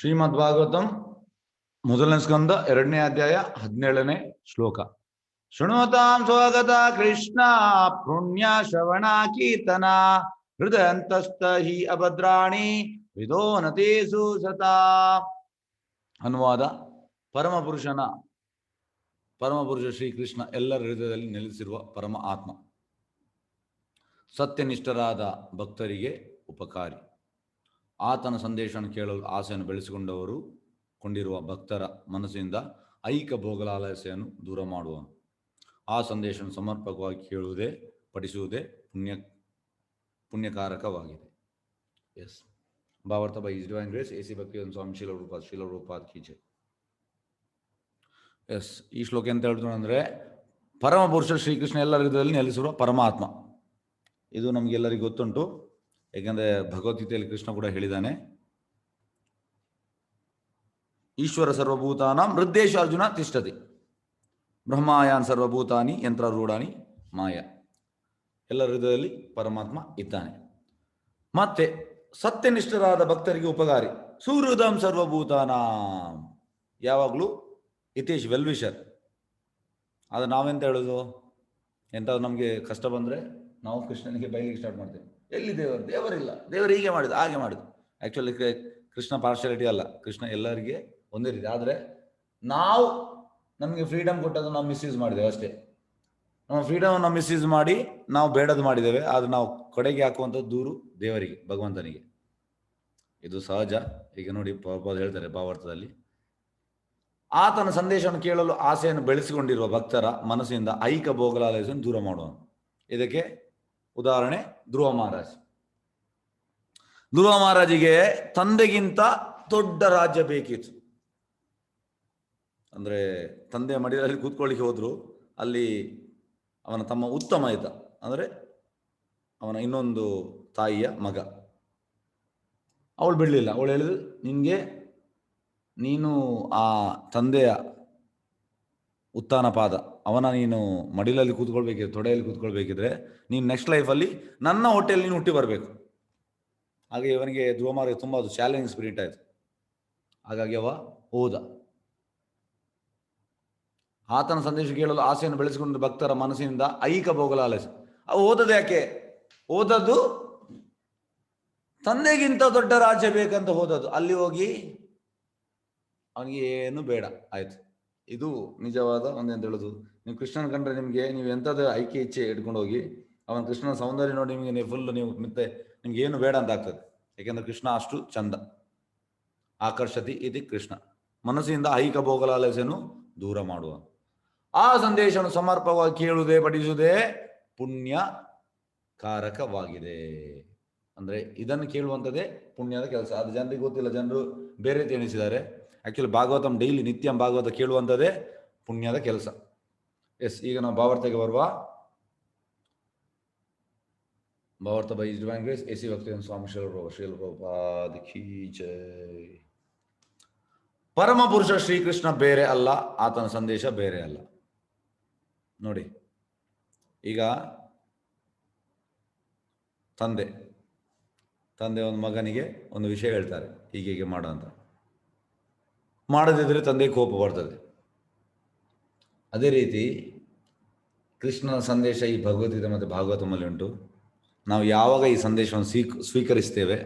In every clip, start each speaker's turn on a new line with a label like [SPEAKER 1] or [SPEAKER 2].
[SPEAKER 1] ಶ್ರೀಮದ್ ಭಾಗವತಂ ಮೊದಲನೇ ಸ್ಕಂದ ಎರಡನೇ ಅಧ್ಯಾಯ ಹದಿನೇಳನೇ ಶ್ಲೋಕ. ಶೃಣೋತಾಂ ಸ್ವಾಗತ ಕೃಷ್ಣ ಪುಣ್ಯ ಶ್ರವಣ ಕೀರ್ತನ. ಹೃದಯಂತಸ್ಥ ಹಿ ಅಭದ್ರಾಣಿ ವಿದೋನತೇಸು ಸತಾ ಅನುವಾದ ಪರಮಪುರುಷನ, ಪರಮಪುರುಷ ಪರಮ ಪುರುಷ ಶ್ರೀಕೃಷ್ಣ ಎಲ್ಲರ ಹೃದಯದಲ್ಲಿ ನೆಲೆಸಿರುವ ಪರಮ ಆತ್ಮ ಸತ್ಯನಿಷ್ಠರಾದ ಭಕ್ತರಿಗೆ ಉಪಕಾರಿ. ಆತನ ಸಂದೇಶವನ್ನು ಕೇಳಲು ಆಸೆಯನ್ನು ಬೆಳೆಸಿಕೊಂಡವರು, ಕೊಂಡಿರುವ ಭಕ್ತರ ಮನಸ್ಸಿನಿಂದ ಐಕ ಭೋಗಲಾಲಸೆಯನ್ನು ದೂರ ಮಾಡುವನು. ಆ ಸಂದೇಶವನ್ನು ಸಮರ್ಪಕವಾಗಿ ಕೇಳುವುದೇ, ಪಠಿಸುವುದೇ ಪುಣ್ಯ, ಪುಣ್ಯಕಾರಕವಾಗಿದೆ. ಎಸ್. ಭಾವಾರ್ಥ by his divine grace, A C Bhakti Swami Srila ರೂಪ ಶೀಲ ರೂಪಾದ ಕೀಜೆ ಎಸ್. ಈ ಶ್ಲೋಕ ಎಂತ ಹೇಳ್ತಾರೆ ಅಂದರೆ ಪರಮ ಪುರುಷ ಶ್ರೀಕೃಷ್ಣ ಎಲ್ಲರ ಹೃದಯದಲ್ಲಿ ನೆಲೆಸಿರುವ ಪರಮಾತ್ಮ. ಇದು ನಮಗೆಲ್ಲರಿಗೂ ಗೊತ್ತುಂಟು. ಏಕೆಂದರೆ ಭಗವದ್ಗೀತೆಯಲ್ಲಿ ಕೃಷ್ಣ ಕೂಡ ಹೇಳಿದ್ದಾನೆ, ಈಶ್ವರ ಸರ್ವಭೂತಾನ ಹೃದ್ದೇಶ ಅರ್ಜುನ ತಿಷ್ಠತಿ. ಬ್ರಹ್ಮಾಯಾನ್ ಸರ್ವಭೂತಾನಿ ಯಂತ್ರರೂಢಾನಿ ಮಾಯ. ಎಲ್ಲ ಹೃದಯದಲ್ಲಿ ಪರಮಾತ್ಮ ಇದ್ದಾನೆ. ಮತ್ತೆ ಸತ್ಯನಿಷ್ಠರಾದ ಭಕ್ತರಿಗೆ ಉಪಕಾರಿ, ಸುಹೃದಂ ಸರ್ವಭೂತಾನಾಂ. ಯಾವಾಗಲೂ ಹಿತೇಶ್ ವೆಲ್ವಿಷರ್. ಅದು ನಾವೆಂತ ಹೇಳೋದು? ಎಂತ ನಮಗೆ ಕಷ್ಟ ಬಂದರೆ ನಾವು ಕೃಷ್ಣನಿಗೆ ಬೈಲಿಕ್ಕೆ ಸ್ಟಾರ್ಟ್ ಮಾಡ್ತೇವೆ. ಎಲ್ಲಿ ದೇವರು? ದೇವರಿಲ್ಲ. ದೇವರು ಹೀಗೆ ಮಾಡಿದ ಹಾಗೆ ಮಾಡಿದ ಆ್ಯಕ್ಚುಲಿ ಕೃಷ್ಣ ಪಾರ್ಶಾಲಿಟಿ ಅಲ್ಲ. ಕೃಷ್ಣ ಎಲ್ಲರಿಗೆ ಒಂದೇ ರೀತಿ. ಆದರೆ ನಾವು ನಮಗೆ ಫ್ರೀಡಮ್ ಕೊಟ್ಟದ್ದು ನಾವು ಮಿಸ್ಯೂಸ್ ಮಾಡಿದ್ದೇವೆ ಅಷ್ಟೇ. ನಮ್ಮ ಫ್ರೀಡಮ್ ನಾವು ಮಿಸ್ಯೂಸ್ ಮಾಡಿ ನಾವು ಬೇಡದು ಮಾಡಿದ್ದೇವೆ. ಆದರೆ ನಾವು ಕಡೆಗೆ ಹಾಕುವಂಥದ್ದು ದೂರು ದೇವರಿಗೆ, ಭಗವಂತನಿಗೆ. ಇದು ಸಹಜ. ಈಗ ನೋಡಿ ಪಾಪದ ಹೇಳ್ತಾರೆ ಭಾವಾರ್ಥದಲ್ಲಿ. ಆತನ ಸಂದೇಶವನ್ನು ಕೇಳಲು ಆಸೆಯನ್ನು ಬೆಳೆಸಿಕೊಂಡಿರುವ ಭಕ್ತರ ಮನಸ್ಸಿನಿಂದ ಐಕ ಭೋಗಲಾಲಯಸನ್ನು ದೂರ ಮಾಡುವನು. ಇದಕ್ಕೆ ಉದಾಹರಣೆ, ಧ್ರುವ ಮಹಾರಾಜ್. ಧ್ರುವ ಮಹಾರಾಜಿಗೆ ತಂದೆಗಿಂತ ದೊಡ್ಡ ರಾಜ್ಯ ಬೇಕಿತ್ತು. ಅಂದ್ರೆ ತಂದೆ ಮಡಿಲಲ್ಲಿ ಕೂತ್ಕೊಳ್ಳಿಕ್ಕೆ ಹೋದ್ರು, ಅಲ್ಲಿ ಅವನ ತಮ್ಮ ಉತ್ತಮ ಇದ್ದ. ಅಂದ್ರೆ ಅವನ ಇನ್ನೊಂದು ತಾಯಿಯ ಮಗ. ಅವಳು ಬಿಡಲಿಲ್ಲ. ಅವಳು ಹೇಳಿದ್ರು ನಿನಗೆ ನೀನು ಆ ತಂದೆಯ ಉತ್ಥಾನ ಪಾದ ಅವನ ನೀನು ಮಡಿಲಲ್ಲಿ ಕೂತ್ಕೊಳ್ಬೇಕಿದ್ರೆ, ತೊಡೆಯಲ್ಲಿ ಕೂತ್ಕೊಳ್ಬೇಕಿದ್ರೆ, ನೀನು ನೆಕ್ಸ್ಟ್ ಲೈಫಲ್ಲಿ ನನ್ನ ಹೋಟೆಲ್ ನೀನು ಹುಟ್ಟಿ ಬರಬೇಕು. ಹಾಗೆ ಇವನಿಗೆ ಧ್ರುವಮಾರಿಗೆ ತುಂಬ ಅದು ಚಾಲೆಂಜ್ ಸ್ಪಿರಿಟ್ ಆಯಿತು. ಹಾಗಾಗಿ ಅವ ಹೋದ. ಆತನ ಸಂದೇಶ ಕೇಳಲು ಆಸೆಯನ್ನು ಬೆಳೆಸಿಕೊಂಡ ಭಕ್ತರ ಮನಸ್ಸಿನಿಂದ ಐಕ ಭೋಗಲ ಆಲಸ ಅವು ಓದದು ಯಾಕೆ? ಓದದ್ದು ತಂದೆಗಿಂತ ದೊಡ್ಡ ರಾಜ್ಯ ಬೇಕಂತ ಹೋದದ್ದು. ಅಲ್ಲಿ ಹೋಗಿ ಅವನಿಗೆ ಏನು ಬೇಡ, ಆಯ್ತು. ಇದು ನಿಜವಾದ ಒಂದು ಅಂತ ಹೇಳೋದು. ನೀವು ಕೃಷ್ಣನ ಕಂಡ್ರೆ ನಿಮಗೆ ನೀವು ಎಂಥದ್ದು ಐಕೆ ಇಚ್ಛೆ ಇಟ್ಕೊಂಡು ಹೋಗಿ ಅವನ ಕೃಷ್ಣನ ಸೌಂದರ್ಯ ನೋಡಿ ನಿಮಗೆ ನೀವು ಫುಲ್ ನೀವು ಮತ್ತೆ ನಿಮ್ಗೆ ಏನು ಬೇಡ ಅಂತ ಆಗ್ತದೆ. ಯಾಕೆಂದ್ರೆ ಕೃಷ್ಣ ಅಷ್ಟು ಚಂದ. ಆಕರ್ಷತಿ ಇದು ಕೃಷ್ಣ. ಮನಸ್ಸಿನಿಂದ ಐಕ ಭೋಗಲಾಲಸೆಯನ್ನು ದೂರ ಮಾಡುವ. ಆ ಸಂದೇಶವನ್ನು ಸಮರ್ಪಕವಾಗಿ ಕೇಳುವುದೇ, ಪಠಿಸುವುದೇ ಪುಣ್ಯ ಕಾರಕವಾಗಿದೆ. ಅಂದ್ರೆ ಇದನ್ನು ಕೇಳುವಂಥದ್ದೇ ಪುಣ್ಯದ ಕೆಲಸ. ಅದು ಜನರಿಗೆ ಗೊತ್ತಿಲ್ಲ. ಜನರು ಬೇರೆ ರೀತಿ ಎಣಿಸಿದ್ದಾರೆ. ಆಕ್ಚುಲಿ ಭಾಗವತಂ ಡೈಲಿ ನಿತ್ಯಂ ಭಾಗವತ ಕೇಳುವಂಥದ್ದೇ ಪುಣ್ಯದ ಕೆಲಸ. ಎಸ್ ಈಗ ನಾವು ಭಾವಾರ್ಥಕ್ಕೆ ಬರುವ ಭಾವಾರ್ಥ by divine grace A C Bhakti Swami ಶ್ರೀಲಪಾದಿ ಜೈ. ಪರಮ ಪುರುಷ ಶ್ರೀಕೃಷ್ಣ ಬೇರೆ ಅಲ್ಲ, ಆತನ ಸಂದೇಶ ಬೇರೆ ಅಲ್ಲ. ನೋಡಿ, ಈಗ ತಂದೆ ತಂದೆ ಒಂದು ಮಗನಿಗೆ ಒಂದು ವಿಷಯ ಹೇಳ್ತಾರೆ, ಹೀಗೆ ಹೀಗೆ ಮಾಡು ಅಂತ. ಮಾಡದಿದ್ರೆ ತಂದೆ ಕೋಪ ಬರ್ತದೆ. ಅದೇ ರೀತಿ ಕೃಷ್ಣನ ಸಂದೇಶ ಈ ಭಗವದ್ಗೀತೆ ಮತ್ತು ಭಾಗವತಮಲ್ಲಿ ಉಂಟು. ನಾವು ಯಾವಾಗ ಈ ಸಂದೇಶವನ್ನು ಸ್ವೀಕ್, ಸ್ವೀಕರಿಸ್ತೇವೆ,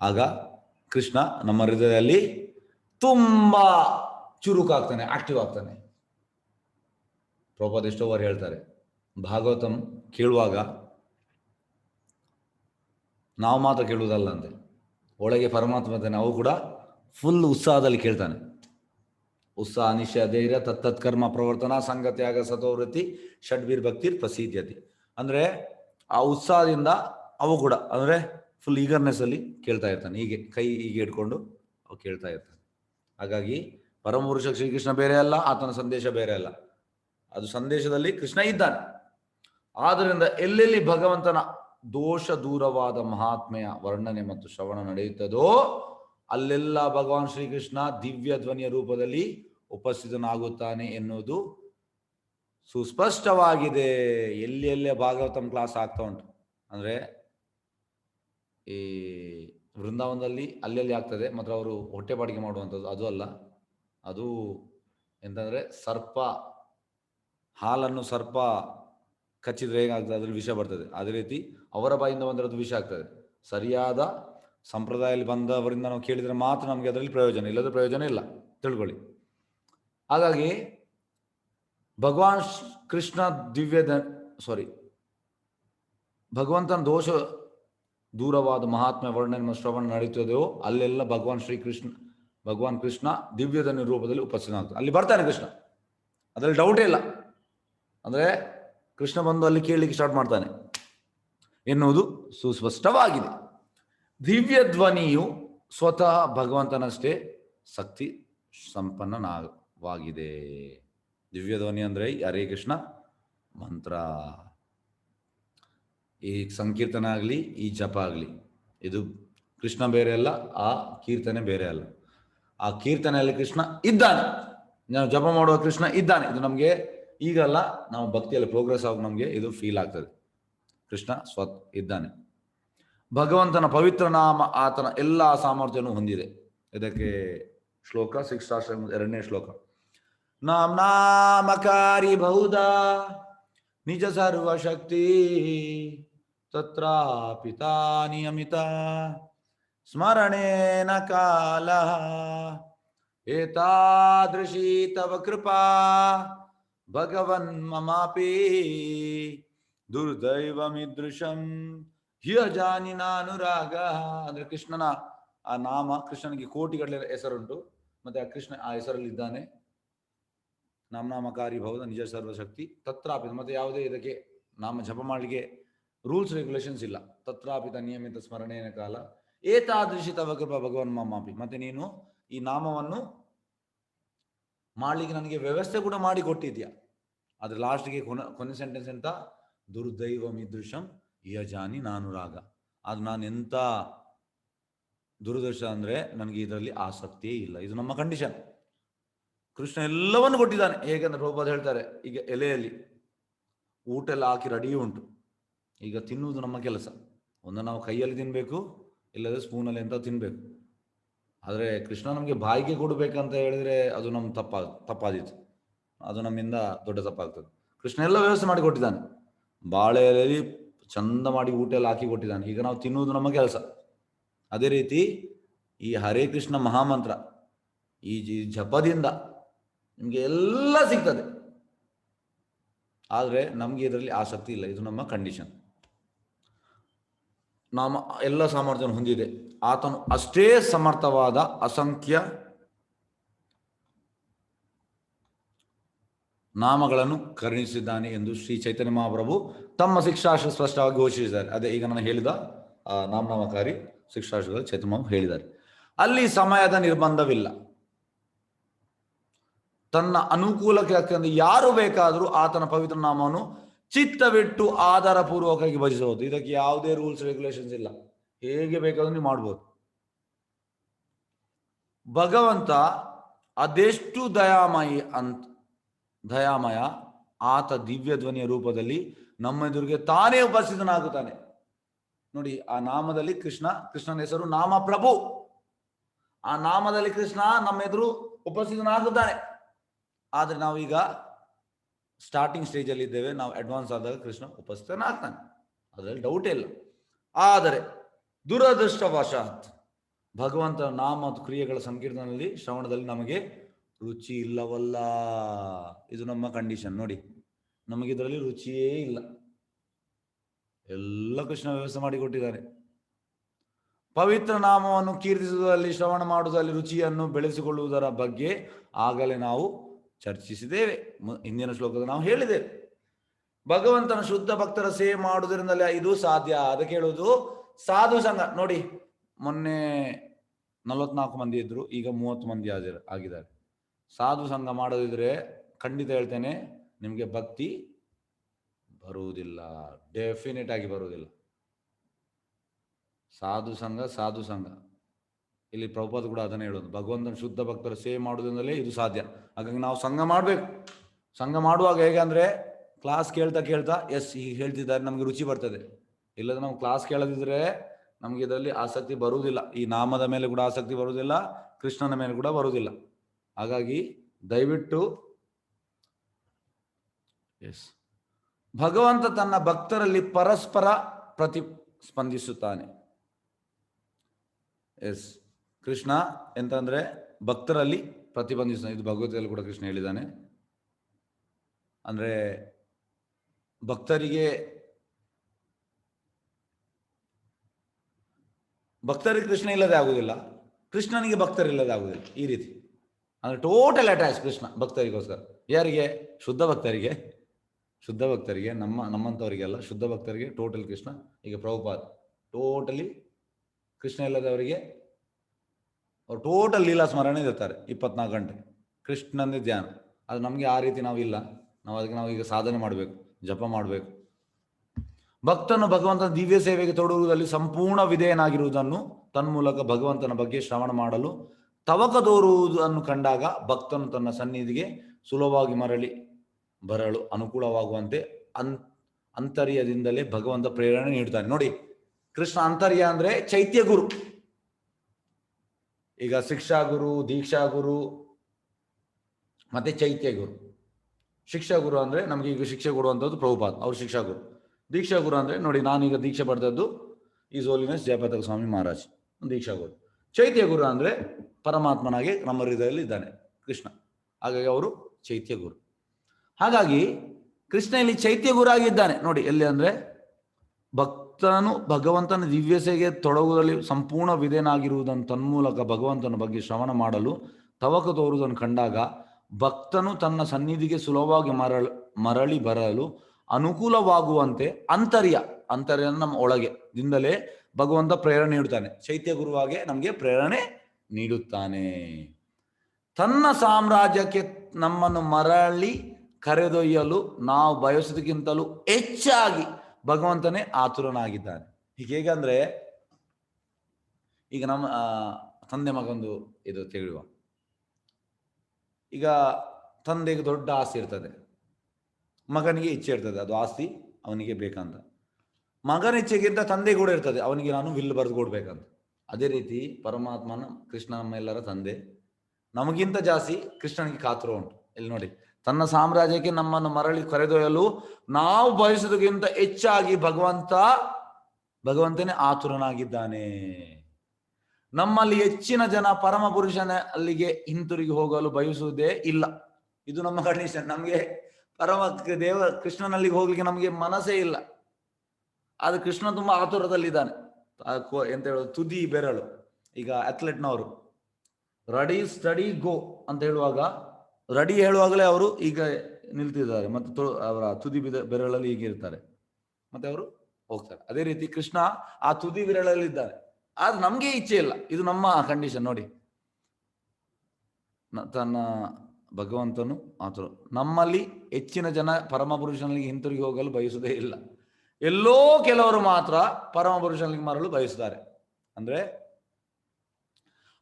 [SPEAKER 1] ಆಗ ಕೃಷ್ಣ ನಮ್ಮ ಹೃದಯದಲ್ಲಿ ತುಂಬ ಚುರುಕಾಗ್ತಾನೆ ಆಕ್ಟಿವ್ ಆಗ್ತಾನೆ. ಪ್ರಭಾತ್ ಎಷ್ಟೋ ಅವರು ಹೇಳ್ತಾರೆ, ಭಾಗವತಂ ಕೇಳುವಾಗ ನಾವು ಮಾತ್ರ ಕೇಳುವುದಲ್ಲ ಅಂತೆ. ಒಳಗೆ ಪರಮಾತ್ಮ ನಾವು ಕೂಡ ಫುಲ್ ಉತ್ಸಾಹದಲ್ಲಿ ಕೇಳ್ತಾನೆ. ಉತ್ಸಾಹ ನಿಶ ಧೈರ್ಯ ತತ್ತತ್ ಕರ್ಮ, ಪ್ರವರ್ತನ ಸಂಗತಿಯಾಗ ಸತೋವೃತ್ತಿ ಷಡ್ವೀರ್ ಭಕ್ತಿರ್ ಪ್ರಸಿದ್ಧತೆ. ಅಂದ್ರೆ ಆ ಉತ್ಸಾಹದಿಂದ ಅವು ಕೂಡ, ಅಂದ್ರೆ ಫುಲ್ ಈಗರ್ನೆಸ್ ಅಲ್ಲಿ ಕೇಳ್ತಾ ಇರ್ತಾನೆ. ಹೀಗೆ, ಕೈ ಹೀಗೆ ಇಟ್ಕೊಂಡು ಅವು ಕೇಳ್ತಾ ಇರ್ತಾನೆ. ಹಾಗಾಗಿ ಪರಮಪುರುಷ ಶ್ರೀಕೃಷ್ಣ ಬೇರೆ ಅಲ್ಲ, ಆತನ ಸಂದೇಶ ಬೇರೆ ಅಲ್ಲ. ಅದು ಸಂದೇಶದಲ್ಲಿ ಕೃಷ್ಣ ಇದ್ದಾನೆ. ಆದ್ದರಿಂದ ಎಲ್ಲೆಲ್ಲಿ ಭಗವಂತನ ದೋಷ ದೂರವಾದ ಮಹಾತ್ಮೆಯ ವರ್ಣನೆ ಮತ್ತು ಶ್ರವಣ ನಡೆಯುತ್ತದೋ ಅಲ್ಲೆಲ್ಲ ಭಗವಾನ್ ಶ್ರೀಕೃಷ್ಣ ದಿವ್ಯ ಧ್ವನಿಯ ರೂಪದಲ್ಲಿ ಉಪಸ್ಥಿತನಾಗುತ್ತಾನೆ ಎನ್ನುವುದು ಸುಸ್ಪಷ್ಟವಾಗಿದೆ. ಎಲ್ಲಿ ಎಲ್ಲೇ ಭಾಗವತಂ ಕ್ಲಾಸ್ ಆಗ್ತಾ ಉಂಟು. ಅಂದ್ರೆ ಈ ವೃಂದಾವನದಲ್ಲಿ ಅಲ್ಲೆಲ್ಲಿ ಆಗ್ತದೆ, ಮಾತ್ರ ಅವರು ಹೊಟ್ಟೆ ಬಾಡಿಗೆ ಮಾಡುವಂಥದ್ದು ಅದು ಅಲ್ಲ. ಅದು ಎಂತಂದ್ರೆ ಸರ್ಪ, ಹಾಲನ್ನು ಸರ್ಪ ಕಚ್ಚಿದ್ರೆ ಹೇಗಾಗ್ತದೆ ಅದ್ರಲ್ಲಿ ವಿಷ ಬರ್ತದೆ. ಅದೇ ರೀತಿ ಅವರ ಬಾಯಿಂದ ಬಂದಿರೋದು ವಿಷ ಆಗ್ತದೆ. ಸರಿಯಾದ ಸಂಪ್ರದಾಯದಲ್ಲಿ ಬಂದವರಿಂದ ನಾವು ಕೇಳಿದರೆ ಮಾತ್ರ ನಮಗೆ ಅದರಲ್ಲಿ ಪ್ರಯೋಜನ ಇಲ್ಲದ ಪ್ರಯೋಜನ ಇಲ್ಲ. ತಿಳ್ಕೊಳ್ಳಿ. ಹಾಗಾಗಿ ಭಗವಾನ್ ಕೃಷ್ಣ ದಿವ್ಯದ ಸಾರಿ ಭಗವಂತನ ದೋಷ ದೂರವಾದ ಮಹಾತ್ಮ ವರ್ಣನೆ ಶ್ರವಣ ನಡೀತದೆಯೋ ಅಲ್ಲೆಲ್ಲ ಭಗವಾನ್ ಶ್ರೀ ಕೃಷ್ಣ, ಭಗವಾನ್ ಕೃಷ್ಣ ದಿವ್ಯದ ರೂಪದಲ್ಲಿ ಆಗ್ತದೆ ಅಲ್ಲಿ ಬರ್ತಾನೆ ಕೃಷ್ಣ. ಅದರಲ್ಲಿ ಡೌಟೇ ಇಲ್ಲ. ಅಂದ್ರೆ ಕೃಷ್ಣ ಬಂದು ಅಲ್ಲಿ ಕೇಳಲಿಕ್ಕೆ ಸ್ಟಾರ್ಟ್ ಮಾಡ್ತಾನೆ. ಎನ್ನುವುದು ಸುಸ್ಪಷ್ಟವಾಗಿದೆ. ದಿವ್ಯ ಧ್ವನಿಯು ಸ್ವತಃ ಭಗವಂತನಷ್ಟೇ ಶಕ್ತಿ ಸಂಪನ್ನನಾಗವಾಗಿದೆ. ದಿವ್ಯ ಧ್ವನಿ ಅಂದ್ರೆ ಹರೇ ಕೃಷ್ಣ ಮಂತ್ರ. ಈ ಸಂಕೀರ್ತನ ಆಗಲಿ, ಈ ಜಪ ಆಗಲಿ, ಇದು ಕೃಷ್ಣ ಬೇರೆ ಅಲ್ಲ, ಆ ಕೀರ್ತನೆ ಬೇರೆ ಅಲ್ಲ. ಆ ಕೀರ್ತನೆಯಲ್ಲಿ ಕೃಷ್ಣ ಇದ್ದಾನೆ. ನಾವು ಜಪ ಮಾಡುವ ಕೃಷ್ಣ ಇದ್ದಾನೆ. ಇದು ನಮಗೆ ಈಗಲ್ಲ, ನಾವು ಭಕ್ತಿಯಲ್ಲಿ ಪ್ರೋಗ್ರೆಸ್ ಆಗಿ ನಮಗೆ ಇದು ಫೀಲ್ ಆಗ್ತದೆ. ಕೃಷ್ಣ ಸ್ವತ್ ಇದ್ದಾನೆ. ಭಗವಂತನ ಪವಿತ್ರ ನಾಮ ಆತನ ಎಲ್ಲ ಸಾಮರ್ಥ್ಯವನ್ನು ಹೊಂದಿದೆ. ಇದಕ್ಕೆ ಶ್ಲೋಕ, ಸಿಕ್ಸ್ ಎರಡನೇ ಶ್ಲೋಕ. ನಾಮ್ ನಾಮಕಾರಿ ಬಹುಧ ನಿಜ ಸರ್ವಶಕ್ತಿ ತತ್ರಾಪಿತಾ ನಿಯಮಿತ ಸ್ಮರಣೇನ ಕಾಲ ಏತಾದೃಶಿ ತವ ಕೃಪಾ ಭಗವನ್ ಮಮಾಪಿ ದುರ್ದೈವಮಿದೃಶಂ ಹ್ಯ ಅನುರಾಗ ಅಂದ್ರೆ ಕೃಷ್ಣನ ಆ ನಾಮ, ಕೃಷ್ಣನಿಗೆ ಕೋಟಿಗಟ್ಟಲೆ ಹೆಸರುಂಟು. ಮತ್ತೆ ಆ ಕೃಷ್ಣ ಆ ಹೆಸರಲ್ಲಿ ಇದ್ದಾನೆ ನಾಮನಾಮಕಾರಿ ಭವದ ನಿಜ ಸರ್ವಶಕ್ತಿ ತತ್ರಾಪಿತ, ಮತ್ತೆ ಯಾವುದೇ ಇದಕ್ಕೆ ನಾಮ ಜಪ ಮಾಡಲಿಕ್ಕೆ ರೂಲ್ಸ್ ರೆಗ್ಯುಲೇಷನ್ಸ್ ಇಲ್ಲ. ತತ್ರಾಪಿತ, ನಿಯಮಿತ ಸ್ಮರಣೆಯ ಕಾಲ. ಏತಾದೃಶಿ ತವ ಕೃಪಾ ಭಗವನ್ ಮಾಮಾಪಿ ಮತ್ತೆ ನೀನು ಈ ನಾಮವನ್ನು ಮಾಡ್ಲಿಕ್ಕೆ ನನಗೆ ವ್ಯವಸ್ಥೆ ಕೂಡ ಮಾಡಿ ಕೊಟ್ಟಿದ್ಯಾ. ಅದ್ರ ಲಾಸ್ಟ್ಗೆ ಕೊನೆ ಕೊನೆ ಸೆಂಟೆನ್ಸ್ ಅಂತ ದುರ್ದೈವ ಮಿದೃಶಂ ಯಜಾನಿ ನಾನು ರಾಗ. ಅದು ನಾನು ಎಂಥ ದುರದೃಷ್ಟ ಅಂದರೆ ನನಗೆ ಇದರಲ್ಲಿ ಆಸಕ್ತಿಯೇ ಇಲ್ಲ. ಇದು ನಮ್ಮ ಕಂಡೀಷನ್ ಕೃಷ್ಣ ಎಲ್ಲವನ್ನು ಕೊಟ್ಟಿದ್ದಾನೆ. ಹೇಗೆಂದ್ರೆ ಪ್ರಭುಪಾದ ಹೇಳ್ತಾರೆ, ಈಗ ಎಲೆಯಲ್ಲಿ ಊಟ ಎಲ್ಲ ಹಾಕಿ ರೆಡಿ ಉಂಟು. ಈಗ ತಿನ್ನುವುದು ನಮ್ಮ ಕೆಲಸ. ಒಂದು ನಾವು ಕೈಯಲ್ಲಿ ತಿನ್ನಬೇಕು ಇಲ್ಲದ್ರೆ ಸ್ಪೂನಲ್ಲಿ ಅಂತ ತಿನ್ನಬೇಕು ಆದರೆ ಕೃಷ್ಣ ನಮಗೆ ಬಾಯಿಗೆ ಕೊಡಬೇಕಂತ ಹೇಳಿದ್ರೆ ಅದು ನಮ್ಮ ತಪ್ಪ, ತಪ್ಪಾದೀತು. ಅದು ನಮ್ಮಿಂದ ದೊಡ್ಡ ತಪ್ಪಾಗ್ತದೆ. ಕೃಷ್ಣ ಎಲ್ಲ ವ್ಯವಸ್ಥೆ ಮಾಡಿ ಕೊಟ್ಟಿದ್ದಾನೆ. ಬಾಳೆ ಎಲೆಯಲ್ಲಿ ಚಂದ ಮಾಡಿ ಊಟ ಎಲ್ಲ ಹಾಕಿ ಕೊಟ್ಟಿದ್ದಾನೆ. ಈಗ ನಾವು ತಿನ್ನುವುದು ನಮ್ಮ ಕೆಲಸ. ಅದೇ ರೀತಿ ಈ ಹರೇ ಕೃಷ್ಣ ಮಹಾಮಂತ್ರ, ಈ ಜಪದಿಂದ ನಿಮಗೆ ಎಲ್ಲ ಸಿಗ್ತದೆ. ಆದರೆ ನಮಗೆ ಇದರಲ್ಲಿ ಆಸಕ್ತಿ ಇಲ್ಲ. ಇದು ನಮ್ಮ ಕಂಡೀಷನ್ ನಮ್ಮ ಎಲ್ಲ ಸಾಮರ್ಥ್ಯವನ್ನು ಹೊಂದಿದೆ. ಆತನು ಅಷ್ಟೇ ಸಮರ್ಥವಾದ ಅಸಂಖ್ಯ ನಾಮಗಳನ್ನು ಕರುಣಿಸಿದ್ದಾನೆ ಎಂದು ಶ್ರೀ ಚೈತನ್ಯ ಮಹಾಪ್ರಭು ತಮ್ಮ ಶಿಕ್ಷಾಶ್ರ ಸ್ಪಷ್ಟವಾಗಿ ಘೋಷಿಸಿದ್ದಾರೆ. ಅದೇ ಈಗ ನಾನು ಹೇಳಿದ ನಾಮನಾಮಕಾರಿ ಶಿಕ್ಷಾಸ್ತ್ರದಲ್ಲಿ ಚೈತನ್ಯ ಹೇಳಿದ್ದಾರೆ. ಅಲ್ಲಿ ಸಮಯದ ನಿರ್ಬಂಧವಿಲ್ಲ. ತನ್ನ ಅನುಕೂಲಕ್ಕೆ ತಕ್ಕಂತೆ ಯಾರು ಬೇಕಾದರೂ ಆತನ ಪವಿತ್ರ ನಾಮವನ್ನು ಚಿತ್ತವಿಟ್ಟು ಆಧಾರಪೂರ್ವಕವಾಗಿ ಭಜಿಸಬಹುದು. ಇದಕ್ಕೆ ಯಾವುದೇ ರೂಲ್ಸ್ ರೆಗ್ಯುಲೇಷನ್ಸ್ ಇಲ್ಲ. ಹೇಗೆ ಬೇಕಾದ್ರೂ ನೀವು ಮಾಡ್ಬೋದು. ಭಗವಂತ ಅದೆಷ್ಟು ದಯಾಮಯಿ ಅಂತ ದಯಾಮಯ, ಆತ ದಿವ್ಯ ಧ್ವನಿಯ ರೂಪದಲ್ಲಿ ನಮ್ಮ ಎದುರಿಗೆ ತಾನೇ ಉಪಸ್ಥಿತನಾಗುತ್ತಾನೆ. ನೋಡಿ, ಆ ನಾಮದಲ್ಲಿ ಕೃಷ್ಣ, ಕೃಷ್ಣನ ಹೆಸರು ನಾಮ ಪ್ರಭು. ಆ ನಾಮದಲ್ಲಿ ಕೃಷ್ಣ ನಮ್ಮ ಎದುರು ಉಪಸ್ಥಿತನಾಗುತ್ತಾನೆ. ಆದ್ರೆ ನಾವೀಗ ಸ್ಟಾರ್ಟಿಂಗ್ ಸ್ಟೇಜಲ್ಲಿ ಇದ್ದೇವೆ. ನಾವು ಅಡ್ವಾನ್ಸ್ ಆದಾಗ ಕೃಷ್ಣ ಉಪಸ್ಥಿತನಾಗ್ತಾನೆ. ಅದರಲ್ಲಿ ಡೌಟ್ ಇಲ್ಲ. ಆದರೆ ದುರದೃಷ್ಟವಶಾತ್ ಭಗವಂತನ ನಾಮ ಮತ್ತು ಕ್ರಿಯೆಗಳ ಸಂಕೀರ್ಣದಲ್ಲಿ ಶ್ರವಣದಲ್ಲಿ ನಮಗೆ ರುಚಿ ಇಲ್ಲವಲ್ಲ. ಇದು ನಮ್ಮ ಕಂಡೀಷನ್ ನೋಡಿ, ನಮಗೆ ಇದರಲ್ಲಿ ರುಚಿಯೇ ಇಲ್ಲ. ಎಲ್ಲ ಕೃಷ್ಣ ವ್ಯವಸ್ಥೆ ಮಾಡಿಕೊಟ್ಟಿದ್ದಾರೆ ಪವಿತ್ರ ನಾಮವನ್ನು ಕೀರ್ತಿಸುವುದರಲ್ಲಿ, ಶ್ರವಣ ಮಾಡುವುದರಲ್ಲಿ ರುಚಿಯನ್ನು ಬೆಳೆಸಿಕೊಳ್ಳುವುದರ ಬಗ್ಗೆ ಆಗಲೇ ನಾವು ಚರ್ಚಿಸಿದ್ದೇವೆ. ಹಿಂದಿನ ಶ್ಲೋಕದ ನಾವು ಹೇಳಿದ್ದೇವೆ. ಭಗವಂತನ ಶುದ್ಧ ಭಕ್ತರ ಸೇವೆ ಮಾಡುವುದರಿಂದಲೇ ಇದು ಸಾಧ್ಯ. ಅದಕ್ಕೆ ಹೇಳುವುದು ಸಾಧು ಸಂಘ. ನೋಡಿ, ಮೊನ್ನೆ ನಲವತ್ನಾಲ್ಕು ಮಂದಿ ಇದ್ರು, ಈಗ ಮೂವತ್ತು ಮಂದಿ ಆಗಿದ್ದಾರೆ. ಸಾಧು ಸಂಘ ಮಾಡೋದಿದ್ರೆ ಖಂಡಿತ ಹೇಳ್ತೇನೆ, ನಿಮಗೆ ಭಕ್ತಿ ಬರುವುದಿಲ್ಲ. ಡೆಫಿನೆಟ್ ಆಗಿ ಬರುವುದಿಲ್ಲ. ಸಾಧು ಸಂಘ ಸಾಧು ಸಂಘ. ಇಲ್ಲಿ ಪ್ರಭುಪಾದ ಕೂಡ ಅದನ್ನೇ ಹೇಳೋದು. ಭಗವಂತನ ಶುದ್ಧ ಭಕ್ತರ ಸೇವೆ ಮಾಡುವುದರಿಂದಲೇ ಇದು ಸಾಧ್ಯ. ಹಾಗಾಗಿ ನಾವು ಸಂಘ ಮಾಡಬೇಕು. ಸಂಘ ಮಾಡುವಾಗ ಹೇಗೆ ಅಂದರೆ ಕ್ಲಾಸ್ ಕೇಳ್ತಾ ಕೇಳ್ತಾ ಎಸ್ ಹೀಗೆ ಹೇಳ್ತಿದ್ದಾರೆ, ನಮಗೆ ರುಚಿ ಬರ್ತದೆ. ಇಲ್ಲದ ನಾವು ಕ್ಲಾಸ್ ಕೇಳದಿದ್ರೆ ನಮಗೆ ಇದರಲ್ಲಿ ಆಸಕ್ತಿ ಬರುವುದಿಲ್ಲ. ಈ ನಾಮದ ಮೇಲೆ ಕೂಡ ಆಸಕ್ತಿ ಬರುವುದಿಲ್ಲ, ಕೃಷ್ಣನ ಮೇಲೆ ಕೂಡ ಬರುವುದಿಲ್ಲ. ಹಾಗಾಗಿ ದಯವಿಟ್ಟು ಎಸ್ ಭಗವಂತ ತನ್ನ ಭಕ್ತರಲ್ಲಿ ಪರಸ್ಪರ ಪ್ರತಿ ಸ್ಪಂದಿಸುತ್ತಾನೆ ಎಸ್ ಕೃಷ್ಣ ಎಂತಂದ್ರೆ ಭಕ್ತರಲ್ಲಿ ಪ್ರತಿಬಂಧಿಸ್ತಾನೆ ಇದು ಭಗವದ್ಗೀತೆಯಲ್ಲಿ ಕೂಡ ಕೃಷ್ಣ ಹೇಳಿದ್ದಾನೆ. ಅಂದ್ರೆ ಭಕ್ತರಿಗೆ ಭಕ್ತರಿಗೆ ಕೃಷ್ಣ ಇಲ್ಲದೆ ಆಗುವುದಿಲ್ಲ. ಕೃಷ್ಣನಿಗೆ ಭಕ್ತರಿಲ್ಲದೆ ಆಗುವುದಿಲ್ಲ. ಈ ರೀತಿ. ಅಂದ್ರೆ ಟೋಟಲ್ ಅಟ್ಯಾಚ್ ಕೃಷ್ಣ, ಭಕ್ತರಿಗೋಸ್ಕರ. ಯಾರಿಗೆ? ಶುದ್ಧ ಭಕ್ತರಿಗೆ. ಶುದ್ಧ ಭಕ್ತರಿಗೆ, ನಮ್ಮ, ನಮ್ಮಂಥವರಿಗೆಲ್ಲ ಶುದ್ಧ ಭಕ್ತರಿಗೆ ಟೋಟಲ್ ಕೃಷ್ಣ. ಈಗ ಪ್ರಭುಪಾದ್ ಟೋಟಲಿ ಕೃಷ್ಣ ಇಲ್ಲದವರಿಗೆ ಅವ್ರು ಟೋಟಲ್ ಲೀಲಾ ಸ್ಮರಣೆ ಇರ್ತಾರೆ ಇಪ್ಪತ್ನಾಲ್ಕು ಗಂಟೆ. ಕೃಷ್ಣಂದೇ ಧ್ಯಾನ. ಅದು ನಮಗೆ ಆ ರೀತಿ ನಾವು ಇಲ್ಲ. ನಾವು ಅದಕ್ಕೆ ನಾವು ಈಗ ಸಾಧನೆ ಮಾಡಬೇಕು, ಜಪ ಮಾಡಬೇಕು. ಭಕ್ತನು ಭಗವಂತನ ದಿವ್ಯ ಸೇವೆಗೆ ತೊಡಗುವುದರಲ್ಲಿ ಸಂಪೂರ್ಣ ವಿಧೇಯನಾಗಿರುವುದನ್ನು ತನ್ಮೂಲಕ ಭಗವಂತನ ಬಗ್ಗೆ ಶ್ರವಣ ಮಾಡಲು ತವಕ ತೋರುವುದನ್ನು ಕಂಡಾಗ ಭಕ್ತನು ತನ್ನ ಸನ್ನಿಧಿಗೆ ಸುಲಭವಾಗಿ ಮರಳಿ ಬರಲು ಅನುಕೂಲವಾಗುವಂತೆ ಅನ್, ಅಂತರ್ಯದಿಂದಲೇ ಭಗವಂತ ಪ್ರೇರಣೆ ನೀಡುತ್ತಾನೆ ನೋಡಿ, ಕೃಷ್ಣ ಅಂತರ್ಯ ಅಂದ್ರೆ ಚೈತ್ಯ ಗುರು. ಈಗ ಶಿಕ್ಷಾ ಗುರು, ದೀಕ್ಷಾ ಗುರು, ಮತ್ತೆ ಚೈತ್ಯ ಗುರು. ಶಿಕ್ಷಾ ಗುರು ಅಂದ್ರೆ ನಮ್ಗೆ ಈಗ ಶಿಕ್ಷೆ ಕೊಡುವಂಥದ್ದು ಪ್ರಭುಪಾದ್, ಅವ್ರು ಶಿಕ್ಷಾ ಗುರು. ದೀಕ್ಷಾ ಗುರು ಅಂದ್ರೆ ನೋಡಿ, ನಾನೀಗ ದೀಕ್ಷೆ ಪಡೆದದ್ದು ಈಸ್ ಓಲಿನ ಜಯಪತಕ ಸ್ವಾಮಿ ಮಹಾರಾಜ್, ದೀಕ್ಷಾ ಗುರು. ಚೈತ್ಯ ಗುರು ಅಂದ್ರೆ ಪರಮಾತ್ಮನಾಗಿ ನಮ್ಮ ಹೃದಯದಲ್ಲಿ ಇದ್ದಾನೆ ಕೃಷ್ಣ. ಹಾಗಾಗಿ ಅವರು ಚೈತ್ಯ ಗುರು. ಹಾಗಾಗಿ ಕೃಷ್ಣ ಇಲ್ಲಿ ಚೈತ್ಯ ಗುರು ಆಗಿದ್ದಾನೆ ನೋಡಿ, ಎಲ್ಲಿ ಅಂದ್ರೆ ಭಕ್ತನು ಭಗವಂತನ ದಿವ್ಯಸೆಗೆ ತೊಡಗುವುದರಲ್ಲಿ ಸಂಪೂರ್ಣ ವಿಧೇನಾಗಿರುವುದನ್ನು ತನ್ಮೂಲಕ ಭಗವಂತನ ಬಗ್ಗೆ ಶ್ರವಣ ಮಾಡಲು ತವಕ ತೋರುವುದನ್ನು ಕಂಡಾಗ ಭಕ್ತನು ತನ್ನ ಸನ್ನಿಧಿಗೆ ಸುಲಭವಾಗಿ ಮರಳ, ಮರಳಿ ಬರಲು ಅನುಕೂಲವಾಗುವಂತೆ ಅಂತರ್ಯ ಅಂತರ್ಯ ನಮ್ಮ ಒಳಗೆ. ದಿಂದಲೇ ಭಗವಂತ ಪ್ರೇರಣೆ ನೀಡುತ್ತಾನೆ. ಚೈತ್ಯ ಗುರುವಾಗೆ ನಮಗೆ ಪ್ರೇರಣೆ ನೀಡುತ್ತಾನೆ. ತನ್ನ ಸಾಮ್ರಾಜ್ಯಕ್ಕೆ ನಮ್ಮನ್ನು ಮರಳಿ ಕರೆದೊಯ್ಯಲು ನಾವು ಬಯಸೋದಕ್ಕಿಂತಲೂ ಹೆಚ್ಚಾಗಿ ಭಗವಂತನೇ ಆತುರನಾಗಿದ್ದಾನೆ. ಈಗ ಹೇಗಂದ್ರೆ ಈಗ ನಮ್ಮ ತಂದೆ ಮಗಂದು ಇದು ತಿಳಿಯುವ ಈಗ ತಂದೆಗೆ ದೊಡ್ಡ ಆಸ್ತಿ ಇರ್ತದೆ. ಮಗನಿಗೆ ಇಚ್ಛೆ ಇರ್ತದೆ. ಅದು ಆಸ್ತಿ ಅವನಿಗೆ ಬೇಕಂತ. ಮಗನ ಇಚ್ಛೆಗಿಂತ ತಂದೆ ಕೂಡ ಇರ್ತದೆ. ಅವನಿಗೆ ನಾನು ವಿಲ್ ಬರೆದು ಕೊಡ್ಬೇಕಂತ. ಅದೇ ರೀತಿ ಪರಮಾತ್ಮನ ಕೃಷ್ಣ ನಮ್ಮೆಲ್ಲರ ತಂದೆ. ನಮಗಿಂತ ಜಾಸ್ತಿ ಕೃಷ್ಣನಿಗೆ ಕಾತುರ ಉಂಟು. ಇಲ್ಲಿ ನೋಡಿ, ತನ್ನ ಸಾಮ್ರಾಜ್ಯಕ್ಕೆ ನಮ್ಮನ್ನು ಮರಳಿ ಕರೆದೊಯ್ಯಲು ನಾವು ಬಯಸೋದಕ್ಕಿಂತ ಹೆಚ್ಚಾಗಿ ಭಗವಂತ, ಭಗವಂತನೇ ಆತುರನಾಗಿದ್ದಾನೆ. ನಮ್ಮಲ್ಲಿ ಹೆಚ್ಚಿನ ಜನ ಪರಮ ಪುರುಷನ ಅಲ್ಲಿಗೆ ಹಿಂತಿರುಗಿ ಹೋಗಲು ಬಯಸುವುದೇ ಇಲ್ಲ. ಇದು ನಮ್ಮ ಕಂಡೀಷನ್ ನಮಗೆ ಪರಮ ದೇವ ಕೃಷ್ಣನಲ್ಲಿಗೆ ಹೋಗ್ಲಿಕ್ಕೆ ನಮಗೆ ಮನಸ್ಸೇ ಇಲ್ಲ. ಆದ್ರೆ ಕೃಷ್ಣ ತುಂಬಾ ಆತುರದಲ್ಲಿದ್ದಾನೆ. ಎಂತ ಹೇಳೋದು? ತುದಿ ಬೆರಳು. ಈಗ ಅಥ್ಲೆಟ್ನವರು ರೆಡಿ ಸ್ಟಡಿ ಗೋ ಅಂತ ಹೇಳುವಾಗ ರೆಡಿ ಹೇಳುವಾಗಲೇ ಅವರು ಈಗ ನಿಲ್ತಿದ್ದಾರೆ. ಮತ್ತೆ ಅವರ ತುದಿ ಬೆರಳಲ್ಲಿ ಹೀಗೆ ಇರ್ತಾರೆ. ಮತ್ತೆ ಅವರು ಹೋಗ್ತಾರೆ. ಅದೇ ರೀತಿ ಕೃಷ್ಣ ಆ ತುದಿ ಬೆರಳಲ್ಲಿ ಇದ್ದಾರೆ ಆದ್ರೆ ನಮ್ಗೆ ಇಚ್ಛೆ ಇಲ್ಲ. ಇದು ನಮ್ಮ ಕಂಡೀಷನ್ ನೋಡಿ. ತನ್ನ ಭಗವಂತನು ಆತರು ನಮ್ಮಲ್ಲಿ ಹೆಚ್ಚಿನ ಜನ ಪರಮ ಪುರುಷನಲ್ಲಿ ಹಿಂತಿರುಗಿ ಹೋಗಲು ಬಯಸುವುದೇ ಇಲ್ಲ. ಎಲ್ಲೋ ಕೆಲವರು ಮಾತ್ರ ಪರಮ ಪುರುಷನಿಗೆ ಮರಳು ಬಯಸುತ್ತಾರೆ. ಅಂದ್ರೆ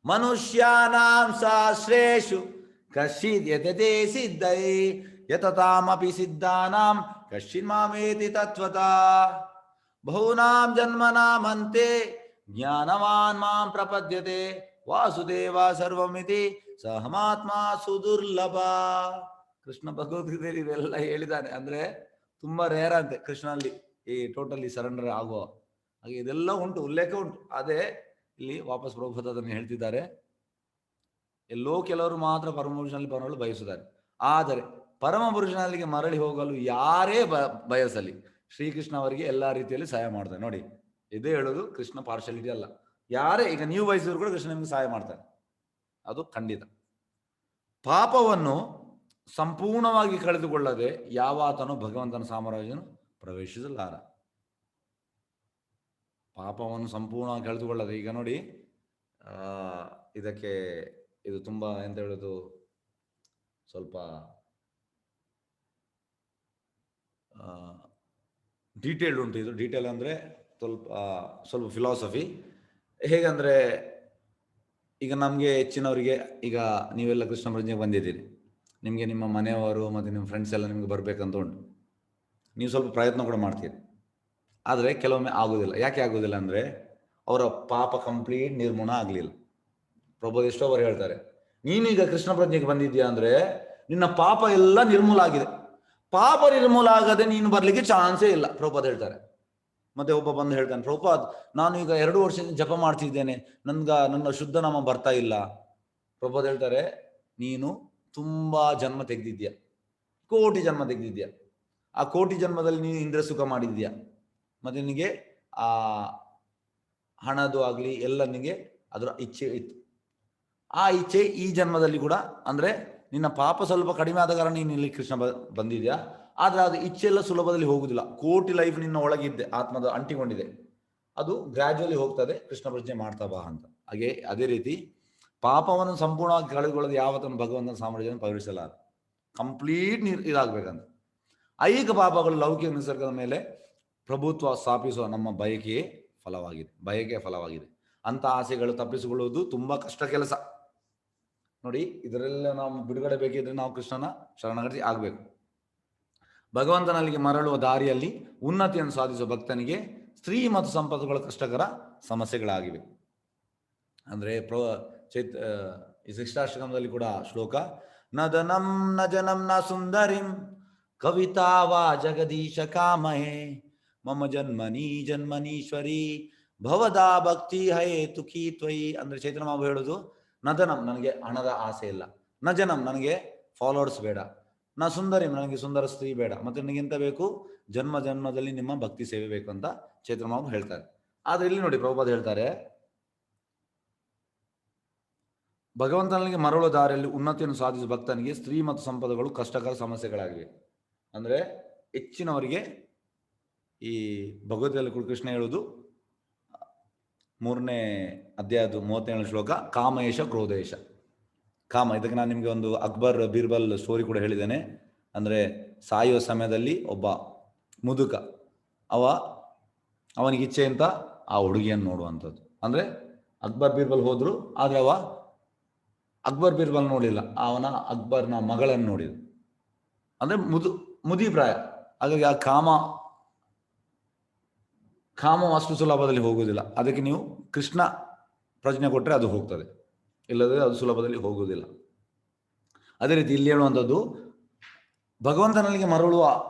[SPEAKER 1] ಮನುಷ್ಯಾನಾಂ ಸಾಶ್ರೇಷು ಕಶ್ಚಿದ್ ಯತತೆ ಸಿದ್ಧೈ ಯತತಾಮಪಿ ಸಿದ್ಧಾನಾಂ ಕಶ್ಚಿನ್ ಮಾಮೇತಿ ತತ್ವತಾ ಬಹೂನಾಂ ಜನ್ಮನಾಮಂತೆ ಜ್ಞಾನವಾನ್ ಮಾಂ ಪ್ರಪದ್ಯತೆ ವಾಸುದೇವ ಸರ್ವಮಿತಿ ಸಹಮಾತ್ಮ ಸುದುರ್ಲಭ. ಕೃಷ್ಣ ಭಗವದ್ಗೀತೆಯಲ್ಲಿ ಇದೆಲ್ಲ ಹೇಳಿದ್ದಾನೆ. ಅಂದ್ರೆ ತುಂಬಾ ರೇರ್ ಅಂತೆ ಕೃಷ್ಣನಲ್ಲಿ. ಈ ಟೋಟಲಿ ಸರೆಂಡರ್ ಆಗೋ ಹಾಗೆ ಇದೆಲ್ಲ ಉಂಟು, ಉಲ್ಲೇಖ ಉಂಟು. ಅದೇ ಇಲ್ಲಿ ವಾಪಸ್ ಪ್ರಭುಪದ ಅದನ್ನು ಹೇಳ್ತಿದ್ದಾರೆ. ಎಲ್ಲೋ ಕೆಲವರು ಮಾತ್ರ ಪರಮಪುರುಷನಲ್ಲಿ ಬರಲು ಬಯಸುತ್ತಾರೆ. ಆದರೆ ಪರಮ ಪುರುಷನಲ್ಲಿಗೆ ಮರಳಿ ಹೋಗಲು ಯಾರೇ ಬ, ಬಯಸಲಿ, ಶ್ರೀಕೃಷ್ಣ ಅವರಿಗೆ ಎಲ್ಲ ರೀತಿಯಲ್ಲಿ ಸಹಾಯ ಮಾಡ್ತಾರೆ. ನೋಡಿ, ಇದೇ ಹೇಳೋದು ಕೃಷ್ಣ ಪಾರ್ಶಾಲಿಟಿ ಅಲ್ಲ. ಯಾರೇ, ಈಗ ನೀವು ಬಯಸಿದ್ರು ಕೂಡ ಕೃಷ್ಣ ನಿಮ್ಗೆ ಸಹಾಯ ಮಾಡ್ತಾರೆ. ಅದು ಖಂಡಿತ. ಪಾಪವನ್ನು ಸಂಪೂರ್ಣವಾಗಿ ಕಳೆದುಕೊಳ್ಳದೆ ಯಾವಾತನು ಭಗವಂತನ ಸಾಮ್ರಾಜ್ಯನು ಪ್ರವೇಶಿಸಲಾರ ಪಾಪವನ್ನು ಸಂಪೂರ್ಣವಾಗಿ ಕಳೆದುಕೊಳ್ಳದೆ. ಈಗ ನೋಡಿ ಇದಕ್ಕೆ ಇದು ತುಂಬ ಎಂತ ಹೇಳೋದು? ಸ್ವಲ್ಪ ಡೀಟೇಲ್ಡ್ ಉಂಟು ಇದು. ಡೀಟೇಲ್ ಅಂದ್ರೆ ಸ್ವಲ್ಪ ಸ್ವಲ್ಪ ಫಿಲಾಸಫಿ ಹೇಗಂದ್ರೆ, ಈಗ ನಮಗೆ ಹೆಚ್ಚಿನವರಿಗೆ, ಈಗ ನೀವೆಲ್ಲ ಕೃಷ್ಣ ಪ್ರಜ್ಞೆಗೆ ಬಂದಿದ್ದೀರಿ. ನಿಮಗೆ ನಿಮ್ಮ ಮನೆಯವರು ಮತ್ತು ನಿಮ್ಮ ಫ್ರೆಂಡ್ಸ್ ಎಲ್ಲ ನಿಮಗೆ ಬರಬೇಕಂತ ಉಂಟು. ನೀವು ಸ್ವಲ್ಪ ಪ್ರಯತ್ನ ಕೂಡ ಮಾಡ್ತೀರಿ. ಆದರೆ ಕೆಲವೊಮ್ಮೆ ಆಗೋದಿಲ್ಲ. ಯಾಕೆ ಆಗೋದಿಲ್ಲ ಅಂದರೆ ಅವರ ಪಾಪ ಕಂಪ್ಲೀಟ್ ನಿರ್ಮೂಲ ಆಗಲಿಲ್ಲ. ಪ್ರಭು ಎಷ್ಟೋ ಅವರು ಹೇಳ್ತಾರೆ, ನೀನೀಗ ಕೃಷ್ಣ ಪ್ರಜ್ಞೆಗೆ ಬಂದಿದ್ಯಾ ಅಂದರೆ ನಿನ್ನ ಪಾಪ ಎಲ್ಲ ನಿರ್ಮೂಲ ಆಗಿದೆ. ಪಾಪ ನಿರ್ಮೂಲ ಆಗದೆ ನೀನು ಬರಲಿಕ್ಕೆ ಚಾನ್ಸೇ ಇಲ್ಲ, ಪ್ರಭುಪಾದ್ ಹೇಳ್ತಾರೆ. ಮತ್ತೆ ಒಬ್ಬ ಬಂದು ಹೇಳ್ತಾನೆ, ಪ್ರಭುಪಾದ್, ನಾನು ಈಗ ಎರಡು ವರ್ಷದಿಂದ ಜಪ ಮಾಡ್ತಿದ್ದೇನೆ. ನನ್ಗ, ನನ್ನ ಶುದ್ಧ ನಾಮ ಬರ್ತಾ ಇಲ್ಲ. ಪ್ರಭುಪಾದ್ ಹೇಳ್ತಾರೆ, ನೀನು ತುಂಬಾ ಜನ್ಮ ತೆಗೆದಿದ್ಯಾ ಕೋಟಿ ಜನ್ಮ ತೆಗೆದಿದ್ಯಾ ಆ ಕೋಟಿ ಜನ್ಮದಲ್ಲಿ ನೀನು ಇಂದ್ರ ಸುಖ ಮಾಡಿದ್ಯಾ? ಮತ್ತೆ ನಿನಗೆ ಆ ಹಣದು ಆಗಲಿ ಎಲ್ಲ ನಿನಗೆ ಅದರ ಇಚ್ಛೆ ಇತ್ತು. ಆ ಇಚ್ಛೆ ಈ ಜನ್ಮದಲ್ಲಿ ಕೂಡ ಅಂದರೆ ನಿನ್ನ ಪಾಪ ಸ್ವಲ್ಪ ಕಡಿಮೆ ಆದ ಕಾರಣ ನೀನು ಇಲ್ಲಿ ಕೃಷ್ಣ ಬಂದಿದ್ಯಾ? ಆದರೆ ಅದು ಇಚ್ಛೆ ಎಲ್ಲ ಸುಲಭದಲ್ಲಿ ಹೋಗುದಿಲ್ಲ. ಕೋಟಿ ಲೈಫ್ ನಿನ್ನ ಒಳಗಿದ್ದೆ, ಆತ್ಮದ ಅಂಟಿಕೊಂಡಿದೆ. ಅದು ಗ್ರಾಜುವಲಿ ಹೋಗ್ತದೆ, ಕೃಷ್ಣ ಪ್ರಜ್ಞೆ ಮಾಡ್ತಾ ಬಾ ಅಂತ. ಹಾಗೆ ಅದೇ ರೀತಿ ಪಾಪವನ್ನು ಸಂಪೂರ್ಣವಾಗಿ ಕಳೆದುಕೊಳ್ಳೋದು ಯಾವತ್ತನ್ನು ಭಗವಂತನ ಸಾಮ್ರಾಜ್ಯವನ್ನು ಪವರಿಸಲಾರ ಕಂಪ್ಲೀಟ್ ನೀರು ಇದಾಗಬೇಕಂತ. ಐಹಿಕ ಪಾಪಗಳು ಲೌಕಿಕ ನಿಸರ್ಗದ ಮೇಲೆ ಪ್ರಭುತ್ವ ಸ್ಥಾಪಿಸುವ ನಮ್ಮ ಬಯಕೆಯೇ ಫಲವಾಗಿದೆ, ಬಯಕೆ ಫಲವಾಗಿದೆ. ಅಂತ ಆಸೆಗಳು ತಪ್ಪಿಸಿಕೊಳ್ಳುವುದು ತುಂಬಾ ಕಷ್ಟ ಕೆಲಸ. ನೋಡಿ ಇದರಲ್ಲ ನಾವು ಬಿಡುಗಡೆ ಬೇಕಿದ್ರೆ ನಾವು ಕೃಷ್ಣನ ಶರಣಾಗತಿ ಆಗಬೇಕು. ಭಗವಂತನಲ್ಲಿಗೆ ಮರಳುವ ದಾರಿಯಲ್ಲಿ ಉನ್ನತಿಯನ್ನು ಸಾಧಿಸುವ ಭಕ್ತನಿಗೆ ಸ್ತ್ರೀ ಮತ್ತು ಸಂಪತ್ತುಗಳ ಕಷ್ಟಕರ ಸಮಸ್ಯೆಗಳಾಗಿವೆ. ಅಂದ್ರೆ ಪ್ರ, ಚೈತ್ ಈ ಕೂಡ ಶ್ಲೋಕ, ನದನಂ ನ ಜನಂ ನ ಸುಂದರಿಂ ಕವಿತಾ ವಾ ಜಗದೀಶ ಕಾಮಹೇ, ಮಮ ಜನ್ಮನಿ ಜನ್ಮನೀಶ್ವರಿ, ಭವದಾ ಭಕ್ತಿ ಹಯೇ ತುಕಿ ತ್ವಯಿ ಅಂದ್ರೆ ಚೈತನ್ಯ ಮಾವು ಹೇಳುದು ನದನಂ ನನಗೆ ಹಣದ ಆಸೆ ಇಲ್ಲ. ನ ಜನಂ ನನಗೆ ಫಾಲೋವರ್ಸ್ ಬೇಡ. ನ ಸುಂದರಿ ನನಗೆ ಸುಂದರ ಸ್ತ್ರೀ ಬೇಡ. ಮತ್ತೆ ನನಗೆ ಎಂತ ಬೇಕು? ಜನ್ಮ ಜನ್ಮದಲ್ಲಿ ನಿಮ್ಮ ಭಕ್ತಿ ಸೇವೆ ಬೇಕು ಅಂತ ಚೈತನ್ಯ ಮಾವು ಹೇಳ್ತಾರೆ. ಆದ್ರೆ ಇಲ್ಲಿ ನೋಡಿ ಪ್ರಭುಪಾದ ಹೇಳ್ತಾರೆ ಭಗವಂತನಿಗೆ ಮರಳು ದಾರಿಯಲ್ಲಿ ಉನ್ನತಿಯನ್ನು ಸಾಧಿಸುವ ಭಕ್ತನಿಗೆ ಸ್ತ್ರೀ ಮತ್ತು ಸಂಪದಗಳು ಕಷ್ಟಕರ ಸಮಸ್ಯೆಗಳಾಗಿವೆ. ಅಂದ್ರೆ ಹೆಚ್ಚಿನವರಿಗೆ ಈ ಭಗವದ್ಗೀತೆಯಲ್ಲಿ ಗುರುಕೃಷ್ಣ ಕೃಷ್ಣ ಹೇಳುವುದು, ಮೂರನೇ ಅಧ್ಯಾಯದ ಮೂವತ್ತೇಳನೇ ಶ್ಲೋಕ, ಕಾಮಯೇಶ ಕ್ರೋಧೇಶ ಕಾಮ, ಇದಕ್ಕೆ ನಾನು ನಿಮಗೆ ಒಂದು ಅಕ್ಬರ್ ಬೀರ್ಬಲ್ ಸ್ಟೋರಿ ಕೂಡ ಹೇಳಿದ್ದೇನೆ. ಅಂದರೆ ಸಾಯುವ ಸಮಯದಲ್ಲಿ ಒಬ್ಬ ಮುದುಕ, ಅವ, ಅವನಿಗೆ ಇಚ್ಛೆ ಅಂತ ಆ ಹುಡುಗಿಯನ್ನು ನೋಡುವಂಥದ್ದು. ಅಂದರೆ ಅಕ್ಬರ್ ಬೀರ್ಬಲ್ ಹೋದ್ರು, ಆದರೆ ಅವ ಅಕ್ಬರ್ ಬೀರ್ಬಲ್ ನೋಡಿಲ್ಲ ಅವನ ಅಕ್ಬರ್ನ ಮಗಳನ್ನು ನೋಡಿದ ಅಂದರೆ ಮುದು ಮುದಿ ಪ್ರಾಯ ಹಾಗಾಗಿ ಆ ಕಾಮ ಕಾಮ ವಾಸ್ತು ಸುಲಭದಲ್ಲಿ ಹೋಗುವುದಿಲ್ಲ. ಅದಕ್ಕೆ ನೀವು ಕೃಷ್ಣ ಪ್ರಜ್ಞೆ ಕೊಟ್ಟರೆ ಅದು ಹೋಗ್ತದೆ. ಇಲ್ಲದೇ ಅದು ಸುಲಭದಲ್ಲಿ ಹೋಗುವುದಿಲ್ಲ. ಅದೇ ರೀತಿ ಇಲ್ಲಿ ಹೇಳುವಂಥದ್ದು, ಭಗವಂತನಲ್ಲಿಗೆ ಮರಳುವ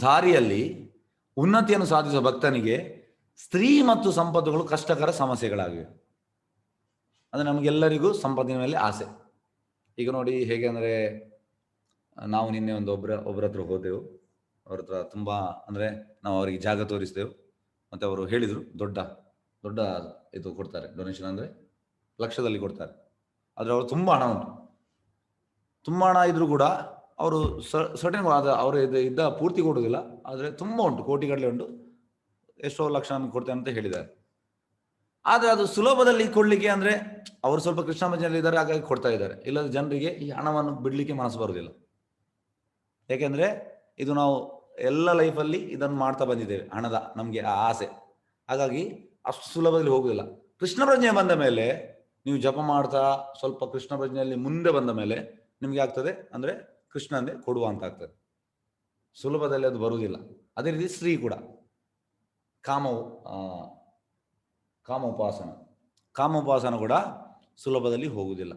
[SPEAKER 1] ದಾರಿಯಲ್ಲಿ ಉನ್ನತಿಯನ್ನು ಸಾಧಿಸುವ ಭಕ್ತನಿಗೆ ಸ್ತ್ರೀ ಮತ್ತು ಸಂಪತ್ತುಗಳು ಕಷ್ಟಕರ ಸಮಸ್ಯೆಗಳಾಗಿವೆ. ಅದು ನಮಗೆಲ್ಲರಿಗೂ ಸಂಪತ್ತಿನ ಮೇಲೆ ಆಸೆ. ಈಗ ನೋಡಿ ಹೇಗೆ ಅಂದ್ರೆ ನಾವು ನಿನ್ನೆ ಒಂದು ಒಬ್ಬರ ಒಬ್ಬರ ಹತ್ರ ಹೋದೆವು. ಅವ್ರ ಹತ್ರ ತುಂಬ ಅಂದರೆ ನಾವು ಅವರಿಗೆ ಜಾಗ ತೋರಿಸಿದೆವು. ಮತ್ತು ಅವರು ಹೇಳಿದರು, ದೊಡ್ಡ ದೊಡ್ಡ ಇದು ಕೊಡ್ತಾರೆ ಡೊನೇಷನ್ ಅಂದರೆ ಲಕ್ಷದಲ್ಲಿ ಕೊಡ್ತಾರೆ. ಆದರೆ ಅವರು ತುಂಬ ಹಣ ಉಂಟು. ತುಂಬ ಹಣ ಇದ್ರೂ ಕೂಡ ಅವರು ಸರ್ಟನ್ ಅವರು ಇದು ಇದ್ದ ಪೂರ್ತಿ ಕೊಡೋದಿಲ್ಲ. ಆದರೆ ತುಂಬ ಉಂಟು, ಕೋಟಿಗಟ್ಟಲೆ ಉಂಟು. ಎಷ್ಟೋ ಲಕ್ಷ ನಮಗೆ ಕೊಡ್ತೇನೆ ಅಂತ ಹೇಳಿದ್ದಾರೆ. ಆದರೆ ಅದು ಸುಲಭದಲ್ಲಿ ಕೊಡಲಿಕ್ಕೆ ಅಂದರೆ ಅವರು ಸ್ವಲ್ಪ ಕೃಷ್ಣ ಇದ್ದಾರೆ ಹಾಗಾಗಿ ಕೊಡ್ತಾ ಇದ್ದಾರೆ. ಇಲ್ಲದ ಜನರಿಗೆ ಈ ಹಣವನ್ನು ಬಿಡಲಿಕ್ಕೆ ಮನಸ್ಸು ಬರುವುದಿಲ್ಲ ಯಾಕೆಂದ್ರೆ ಇದು ನಾವು ಎಲ್ಲ ಲೈಫಲ್ಲಿ ಇದನ್ನು ಮಾಡ್ತಾ ಬಂದಿದ್ದೇವೆ ಹಣದ ನಮಗೆ ಆ ಆಸೆ. ಹಾಗಾಗಿ ಅಷ್ಟು ಸುಲಭದಲ್ಲಿ ಹೋಗುದಿಲ್ಲ. ಕೃಷ್ಣ ಪ್ರಜ್ಞೆ ಬಂದ ಮೇಲೆ ನೀವು ಜಪ ಮಾಡ್ತಾ ಸ್ವಲ್ಪ ಕೃಷ್ಣ ಪ್ರಜ್ಞೆಯಲ್ಲಿ ಮುಂದೆ ಬಂದ ಮೇಲೆ ನಿಮಗೆ ಆಗ್ತದೆ ಅಂದ್ರೆ ಕೃಷ್ಣಂದೇ ಕೊಡುವ ಅಂತ ಆಗ್ತದೆ. ಸುಲಭದಲ್ಲಿ ಅದು ಬರುವುದಿಲ್ಲ. ಅದೇ ರೀತಿ ಸ್ತ್ರೀ ಕೂಡ. ಕಾಮವು ಆ, ಕಾಮ ಉಪಾಸನ. ಕಾಮ ಉಪಾಸನ ಕೂಡ ಸುಲಭದಲ್ಲಿ ಹೋಗುವುದಿಲ್ಲ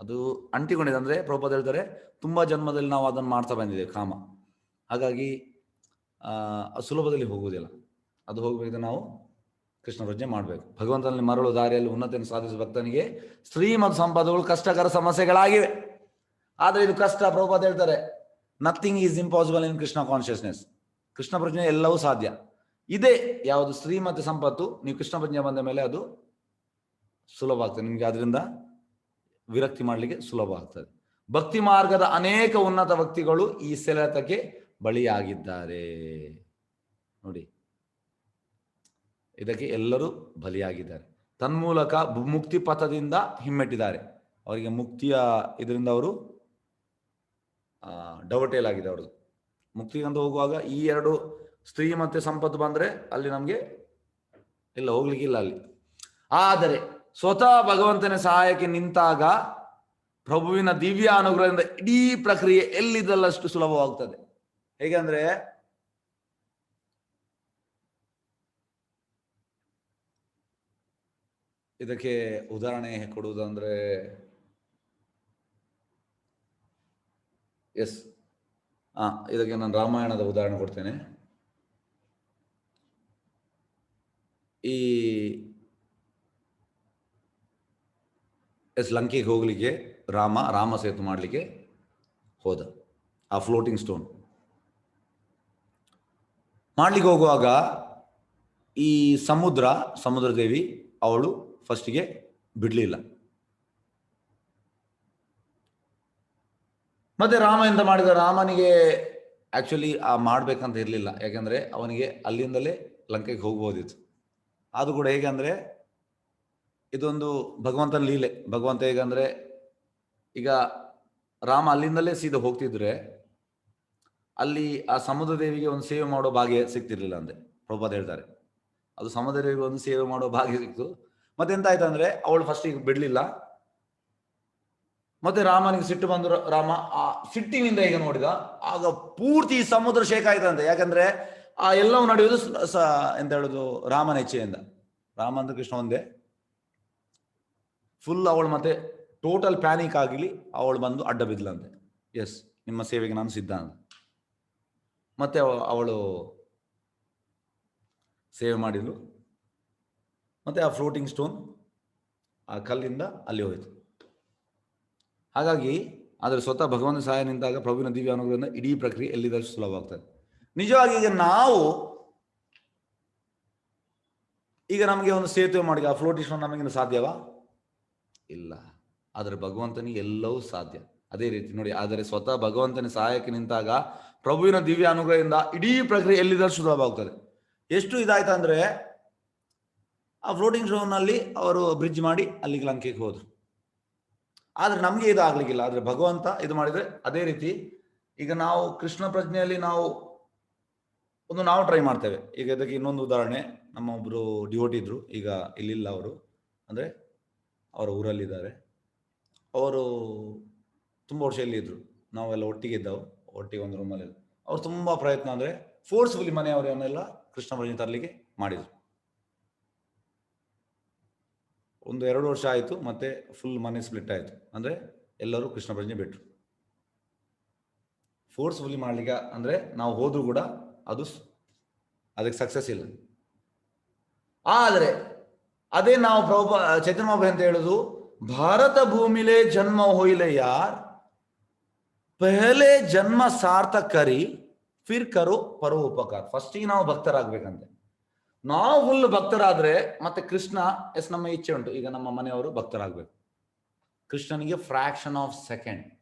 [SPEAKER 1] ಅದು ಅಂಟಿಕೊಂಡಿದೆ. ಅಂದ್ರೆ ಪ್ರಭುಪಾದ ಹೇಳ್ತಾರೆ, ತುಂಬಾ ಜನ್ಮದಲ್ಲಿ ನಾವು ಅದನ್ನು ಮಾಡ್ತಾ ಬಂದಿದ್ದೇವೆ, ಕಾಮ. ಹಾಗಾಗಿ ಸುಲಭದಲ್ಲಿ ಹೋಗುವುದಿಲ್ಲ. ಅದು ಹೋಗಬೇಕು ನಾವು ಕೃಷ್ಣ ಪ್ರಜ್ಞೆ ಮಾಡಬೇಕು. ಭಗವಂತನಲ್ಲಿ ಮರಳು ದಾರಿಯಲ್ಲಿ ಉನ್ನತಿಯನ್ನು ಸಾಧಿಸುವ ಭಕ್ತನಿಗೆ ಶ್ರೀಮದ್ ಸಂಪದಗಳು ಕಷ್ಟಕರ ಸಮಸ್ಯೆಗಳಾಗಿವೆ. ಆದರೆ ಇದು ಕಷ್ಟ. ಪ್ರಭುಪಾದ ಹೇಳ್ತಾರೆ nothing is impossible in Krishna consciousness Krishna ಪ್ರಜ್ಞೆ ಎಲ್ಲವೂ ಸಾಧ್ಯ. ಇದೇ ಯಾವುದು ಸ್ತ್ರೀ ಮತ್ತು ಸಂಪತ್ತು, ನೀವು ಕೃಷ್ಣ ಪ್ರಜ್ಞೆ ಬಂದ ಮೇಲೆ ಅದು ಸುಲಭ ಆಗ್ತದೆ. ನಿಮಗೆ ಅದರಿಂದ ವಿರಕ್ತಿ ಮಾಡಲಿಕ್ಕೆ ಸುಲಭ ಆಗ್ತದೆ. ಭಕ್ತಿ ಮಾರ್ಗದ ಅನೇಕ ಉನ್ನತ ವ್ಯಕ್ತಿಗಳು ಈ ಸೆಳೆತಕ್ಕೆ ಬಲಿಯಾಗಿದ್ದಾರೆ. ನೋಡಿ. ಇದಕ್ಕೆ ಎಲ್ಲರೂ ಬಲಿಯಾಗಿದ್ದಾರೆ. ತನ್ಮೂಲಕ ಮುಕ್ತಿ ಪಥದಿಂದ ಹಿಮ್ಮೆಟ್ಟಿದ್ದಾರೆ. ಅವರಿಗೆ ಮುಕ್ತಿಯ ಇದರಿಂದ ಅವರು ಡೌಟೇಲ್ ಆಗಿದೆ ಅವ್ರದ್ದು. ಮುಕ್ತಿಗಂತ ಹೋಗುವಾಗ ಈ ಎರಡು ಸ್ತ್ರೀ ಮತ್ತೆ ಸಂಪತ್ತು ಬಂದ್ರೆ ಅಲ್ಲಿ ನಮಗೆ ಇಲ್ಲ, ಹೋಗ್ಲಿಕ್ಕಿಲ್ಲ ಅಲ್ಲಿ. ಆದರೆ ಸ್ವತಃ ಭಗವಂತನ ಸಹಾಯಕ್ಕೆ ನಿಂತಾಗ ಪ್ರಭುವಿನ ದಿವ್ಯ ಅನುಗ್ರಹದಿಂದ ಇಡೀ ಪ್ರಕ್ರಿಯೆ ಎಲ್ಲಿದ್ದಲ್ಲಷ್ಟು ಸುಲಭವಾಗ್ತದೆ. ಹೇಗೆಂದ್ರೆ ಇದಕ್ಕೆ ಉದಾಹರಣೆ ಕೊಡುವುದಂದ್ರೆ ಎಸ್ ಆ, ಇದಕ್ಕೆ ನಾನು ರಾಮಾಯಣದ ಉದಾಹರಣೆ ಕೊಡ್ತೇನೆ. ಈ ಎಸ್ ಲಂಕೆಗೆ ಹೋಗಲಿಕ್ಕೆ ರಾಮ ರಾಮ ಸೇತು ಮಾಡಲಿಕ್ಕೆ ಹೋದ. ಆ ಫ್ಲೋಟಿಂಗ್ ಸ್ಟೋನ್ ಮಾಡ್ಲಿಕ್ಕೆ ಹೋಗುವಾಗ ಈ ಸಮುದ್ರ ಸಮುದ್ರ ದೇವಿ ಅವಳು ಫಸ್ಟಿಗೆ ಬಿಡಲಿಲ್ಲ. ಮತ್ತೆ ರಾಮ ಎಂತ ಮಾಡಿದ? ರಾಮನಿಗೆ ಆಕ್ಚುಲಿ ಆ ಮಾಡ್ಬೇಕಂತ ಇರಲಿಲ್ಲ. ಯಾಕಂದ್ರೆ ಅವನಿಗೆ ಅಲ್ಲಿಂದಲೇ ಲಂಕೆಗೆ ಹೋಗ್ಬೋದಿತ್ತು. ಅದು ಕೂಡ ಹೇಗಂದ್ರೆ ಇದೊಂದು ಭಗವಂತನ ಲೀಲೆ. ಭಗವಂತ ಹೇಗಂದ್ರೆ, ಈಗ ರಾಮ ಅಲ್ಲಿಂದಲೇ ಸೀದಾ ಹೋಗ್ತಿದ್ರೆ, ಅಲ್ಲಿ ಆ ಸಮುದ್ರ ದೇವಿಗೆ ಒಂದು ಸೇವೆ ಮಾಡೋ ಭಾಗ್ಯ ಸಿಗ್ತಿರ್ಲಿಲ್ಲ ಅಂದೆ. ಪ್ರಭಾತ್ ಹೇಳ್ತಾರೆ. ಅದು ಸಮುದ್ರ ದೇವಿಗೆ ಒಂದು ಸೇವೆ ಮಾಡೋ ಭಾಗ್ಯ ಸಿಕ್ತು. ಮತ್ತೆ ಎಂತ ಆಯ್ತು ಅಂದ್ರೆ, ಅವಳು ಫಸ್ಟ್ ಈಗ ಬಿಡ್ಲಿಲ್ಲ. ಮತ್ತೆ ರಾಮನಿಗೆ ಸಿಟ್ಟು ಬಂದು ರಾಮ ಆ ಸಿಟ್ಟಿನಿಂದ ಈಗ ನೋಡಿದ, ಆಗ ಪೂರ್ತಿ ಸಮುದ್ರ ಶೇಖ ಆಯ್ತಂತೆ ಯಾಕಂದ್ರೆ, ಆ ಎಲ್ಲವೂ ನಡೆಯುವುದು ಎಂತ ಹೇಳುದು, ರಾಮನ ಇಚ್ಛೆಯಿಂದ. ರಾಮ ಅಂದ್ರೆ ಕೃಷ್ಣ ಒಂದೇ. ಫುಲ್ ಅವಳು ಮತ್ತೆ ಟೋಟಲ್ ಪ್ಯಾನಿಕ್ ಆಗಿಲಿ ಅವಳು ಬಂದು ಅಡ್ಡ ಬಿದ್ಲಂತೆ. ಎಸ್ ನಿಮ್ಮ ಸೇವೆಗೆ ನಾನು ಸಿದ್ಧ ಅಂತ ಮತ್ತೆ ಅವ- ಅವಳು ಸೇವೆ ಮಾಡಿದ್ಲು. ಮತ್ತೆ ಆ ಫ್ಲೋಟಿಂಗ್ ಸ್ಟೋನ್ ಆ ಕಲ್ಲಿಂದ ಅಲ್ಲಿ ಹೋಯಿತು. ಹಾಗಾಗಿ ಆದರೆ ಸ್ವತಃ ಭಗವಂತ ಸಹಾಯ ನಿಂತಾಗ ಪ್ರಭುವಿನ ದಿವ್ಯ ಅನುಗ್ರಹದಿಂದ ಇಡೀ ಪ್ರಕ್ರಿಯೆ ಎಲ್ಲಿದ್ದರೂ ಸುಲಭವಾಗ್ತದೆ. ನಿಜವಾಗಿ ಈಗ ನಾವು ಈಗ ನಮಗೆ ಒಂದು ಸೇತುವೆ ಮಾಡಿ ಆ ಫ್ಲೋಟಿಂಗ್ ಸ್ಟೋನ್ ನಮಗಿಂದ ಸಾಧ್ಯವಾ? ಇಲ್ಲ. ಆದರೆ ಭಗವಂತನಿಗೆ ಎಲ್ಲವೂ ಸಾಧ್ಯ. ಅದೇ ರೀತಿ ನೋಡಿ, ಆದರೆ ಸ್ವತಃ ಭಗವಂತನ ಸಹಾಯಕ್ಕೆ ನಿಂತಾಗ ಪ್ರಭುವಿನ ದಿವ್ಯ ಅನುಗ್ರಹದಿಂದ ಇಡೀ ಪ್ರಕ್ರಿಯೆ ಎಲ್ಲಿದ್ದರೂ ಸುಲಭವಾಗ್ತದೆ ಎಷ್ಟು ಇದಾಯ್ತು ಅಂದ್ರೆ, ಆ ಫ್ಲೋಟಿಂಗ್ ಶೋನಲ್ಲಿ ಅವರು ಬ್ರಿಡ್ಜ್ ಮಾಡಿ ಅಲ್ಲಿಗೆ ಲಂಕೆಗೆ ಹೋದ್ರು. ಆದ್ರೆ ನಮ್ಗೆ ಇದು ಆಗ್ಲಿಕ್ಕಿಲ್ಲ. ಆದ್ರೆ ಭಗವಂತ ಇದು ಮಾಡಿದ್ರೆ ಅದೇ ರೀತಿ ಈಗ ನಾವು ಕೃಷ್ಣ ಪ್ರಜ್ಞೆಯಲ್ಲಿ ನಾವು ಒಂದು ನಾವು ಟ್ರೈ ಮಾಡ್ತೇವೆ. ಈಗ ಇದಕ್ಕೆ ಇನ್ನೊಂದು ಉದಾಹರಣೆ. ನಮ್ಮ ಒಬ್ರು ಡಿವೋಟಿ ಇದ್ರು. ಈಗ ಇಲ್ಲಿಲ್ಲ ಅವರು. ಅಂದ್ರೆ ಅವರ ಊರಲ್ಲಿದ್ದಾರೆ. ಅವರು ತುಂಬ ವರ್ಷ ಇಲ್ಲಿ ಇದ್ರು ನಾವೆಲ್ಲ ಒಟ್ಟಿಗೆ ಇದ್ದವು, ಒಟ್ಟಿಗೆ ಒಂದು ರೂಮಲ್ಲಿ ಅವ್ರು ತುಂಬಾ ಪ್ರಯತ್ನ ಅಂದರೆ ಫೋರ್ಸ್ಫುಲಿ ಮನೆಯವರನ್ನೆಲ್ಲ ಕೃಷ್ಣ ಭಜನೆ ತರಲಿಕ್ಕೆ ಮಾಡಿದರು. ಒಂದು ಎರಡು ವರ್ಷ ಆಯಿತು, ಮತ್ತೆ ಫುಲ್ ಮನೆ ಸ್ಪ್ಲಿಟ್ ಆಯಿತು. ಅಂದ್ರೆ ಎಲ್ಲರೂ ಕೃಷ್ಣ ಭಜನೆ ಬಿಟ್ರು. ಫೋರ್ಸ್ಫುಲಿ ಮಾಡಲಿಕ್ಕೆ ಅಂದ್ರೆ ನಾವು ಹೋದರೂ ಕೂಡ ಅದು ಅದಕ್ಕೆ ಸಕ್ಸಸ್ ಇಲ್ಲ. ಆದರೆ ಅದೇ ನಾವು ಪ್ರಭು ಚೈತನ್ಯ ಅಂತ ಹೇಳುದು? ಭಾರತ ಭೂಮಿಲೆ ಜನ್ಮ ಹೋಯಿಲೆ ಯಾರ್? ಪೆಹಲೆ ಜನ್ಮ ಸಾರ್ಥಕ ಕರಿ ಫಿರ್ ಕರು ಪರೋಪಕಾರ ಫಸ್ಟಿಗೆ ನಾವು ಭಕ್ತರಾಗ್ಬೇಕಂತೆ. ನಾವು ಫುಲ್ ಭಕ್ತರಾದ್ರೆ ಮತ್ತೆ ಕೃಷ್ಣ, ಎಸ್ ನಮ್ಮ ಇಚ್ಛೆ ಉಂಟು. ಈಗ ನಮ್ಮ ಮನೆಯವರು ಭಕ್ತರಾಗ್ಬೇಕು. ಕೃಷ್ಣನಿಗೆ fraction of second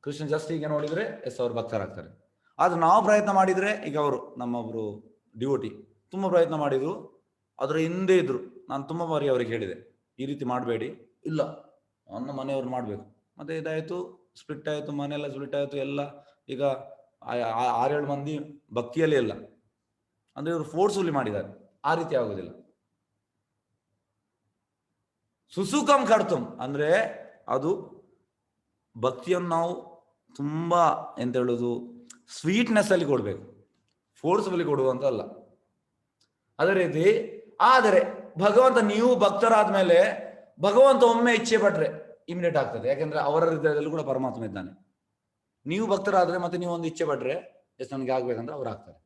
[SPEAKER 1] Krishna just ಈಗ ನೋಡಿದ್ರೆ, ಎಸ್ ಅವರು ಭಕ್ತರಾಗ್ತಾರೆ. ಆದ್ರೆ ನಾವು ಪ್ರಯತ್ನ ಮಾಡಿದ್ರೆ, ಈಗ ಅವರು ನಮ್ಮೊಬ್ರು ಡ್ಯೂಟಿ ತುಂಬಾ ಪ್ರಯತ್ನ ಮಾಡಿದ್ರು. ಅದರ ಹಿಂದೆ ಇದ್ರು. ನಾನು ತುಂಬಾ ಬಾರಿ ಅವ್ರಿಗೆ ಹೇಳಿದೆ, ಈ ರೀತಿ ಮಾಡಬೇಡಿ. ಇಲ್ಲ, ನನ್ನ ಮನೆಯವ್ರು ಮಾಡಬೇಕು. ಮತ್ತೆ ಇದಾಯ್ತು ಸ್ಪ್ಲಿಟ್ ಆಯ್ತು, ಮನೆಯೆಲ್ಲ ಸ್ಪ್ಲಿಟ್ ಆಯ್ತು, ಎಲ್ಲ ಈಗ ಆರೇಳು ಮಂದಿ ಭಕ್ತಿಯಲ್ಲಿ ಇಲ್ಲ. ಅಂದ್ರೆ ಇವರು ಫೋರ್ಸ್ಫುಲಿ ಮಾಡಿದ್ದಾರೆ. ಆ ರೀತಿ ಆಗುದಿಲ್ಲ. ಸುಸುಕಂ ಕರ್ತುಂ. ಅಂದ್ರೆ ಅದು ಭಕ್ತಿಯನ್ನು ನಾವು ತುಂಬಾ ಎಂತ ಹೇಳೋದು ಸ್ವೀಟ್ನೆಸ್ ಅಲ್ಲಿ ಕೊಡ್ಬೇಕು. ಫೋರ್ಸ್ಫುಲಿ ಕೊಡುವಂತ ಅಲ್ಲ ಅದೇ ರೀತಿ ಆದರೆ ಭಗವಂತ ನೀವು ಭಕ್ತರಾದ ಮೇಲೆ ಭಗವಂತ ಒಮ್ಮೆ ಇಚ್ಛೆ ಪಟ್ರೆ ಇಮಿಡಿಯೇಟ್ ಆಗ್ತದೆ. ಯಾಕಂದ್ರೆ ಅವರ ಹೃದಯದಲ್ಲೂ ಕೂಡ ಪರಮಾತ್ಮ ಇದ್ದಾನೆ. ನೀವು ಭಕ್ತರಾದ್ರೆ ಮತ್ತೆ ನೀವು ಒಂದು ಇಚ್ಛೆ ಪಟ್ರೆ ಎಷ್ಟು ನನಗೆ ಆಗ್ಬೇಕಂದ್ರೆ ಅವ್ರು ಆಗ್ತಾರೆ.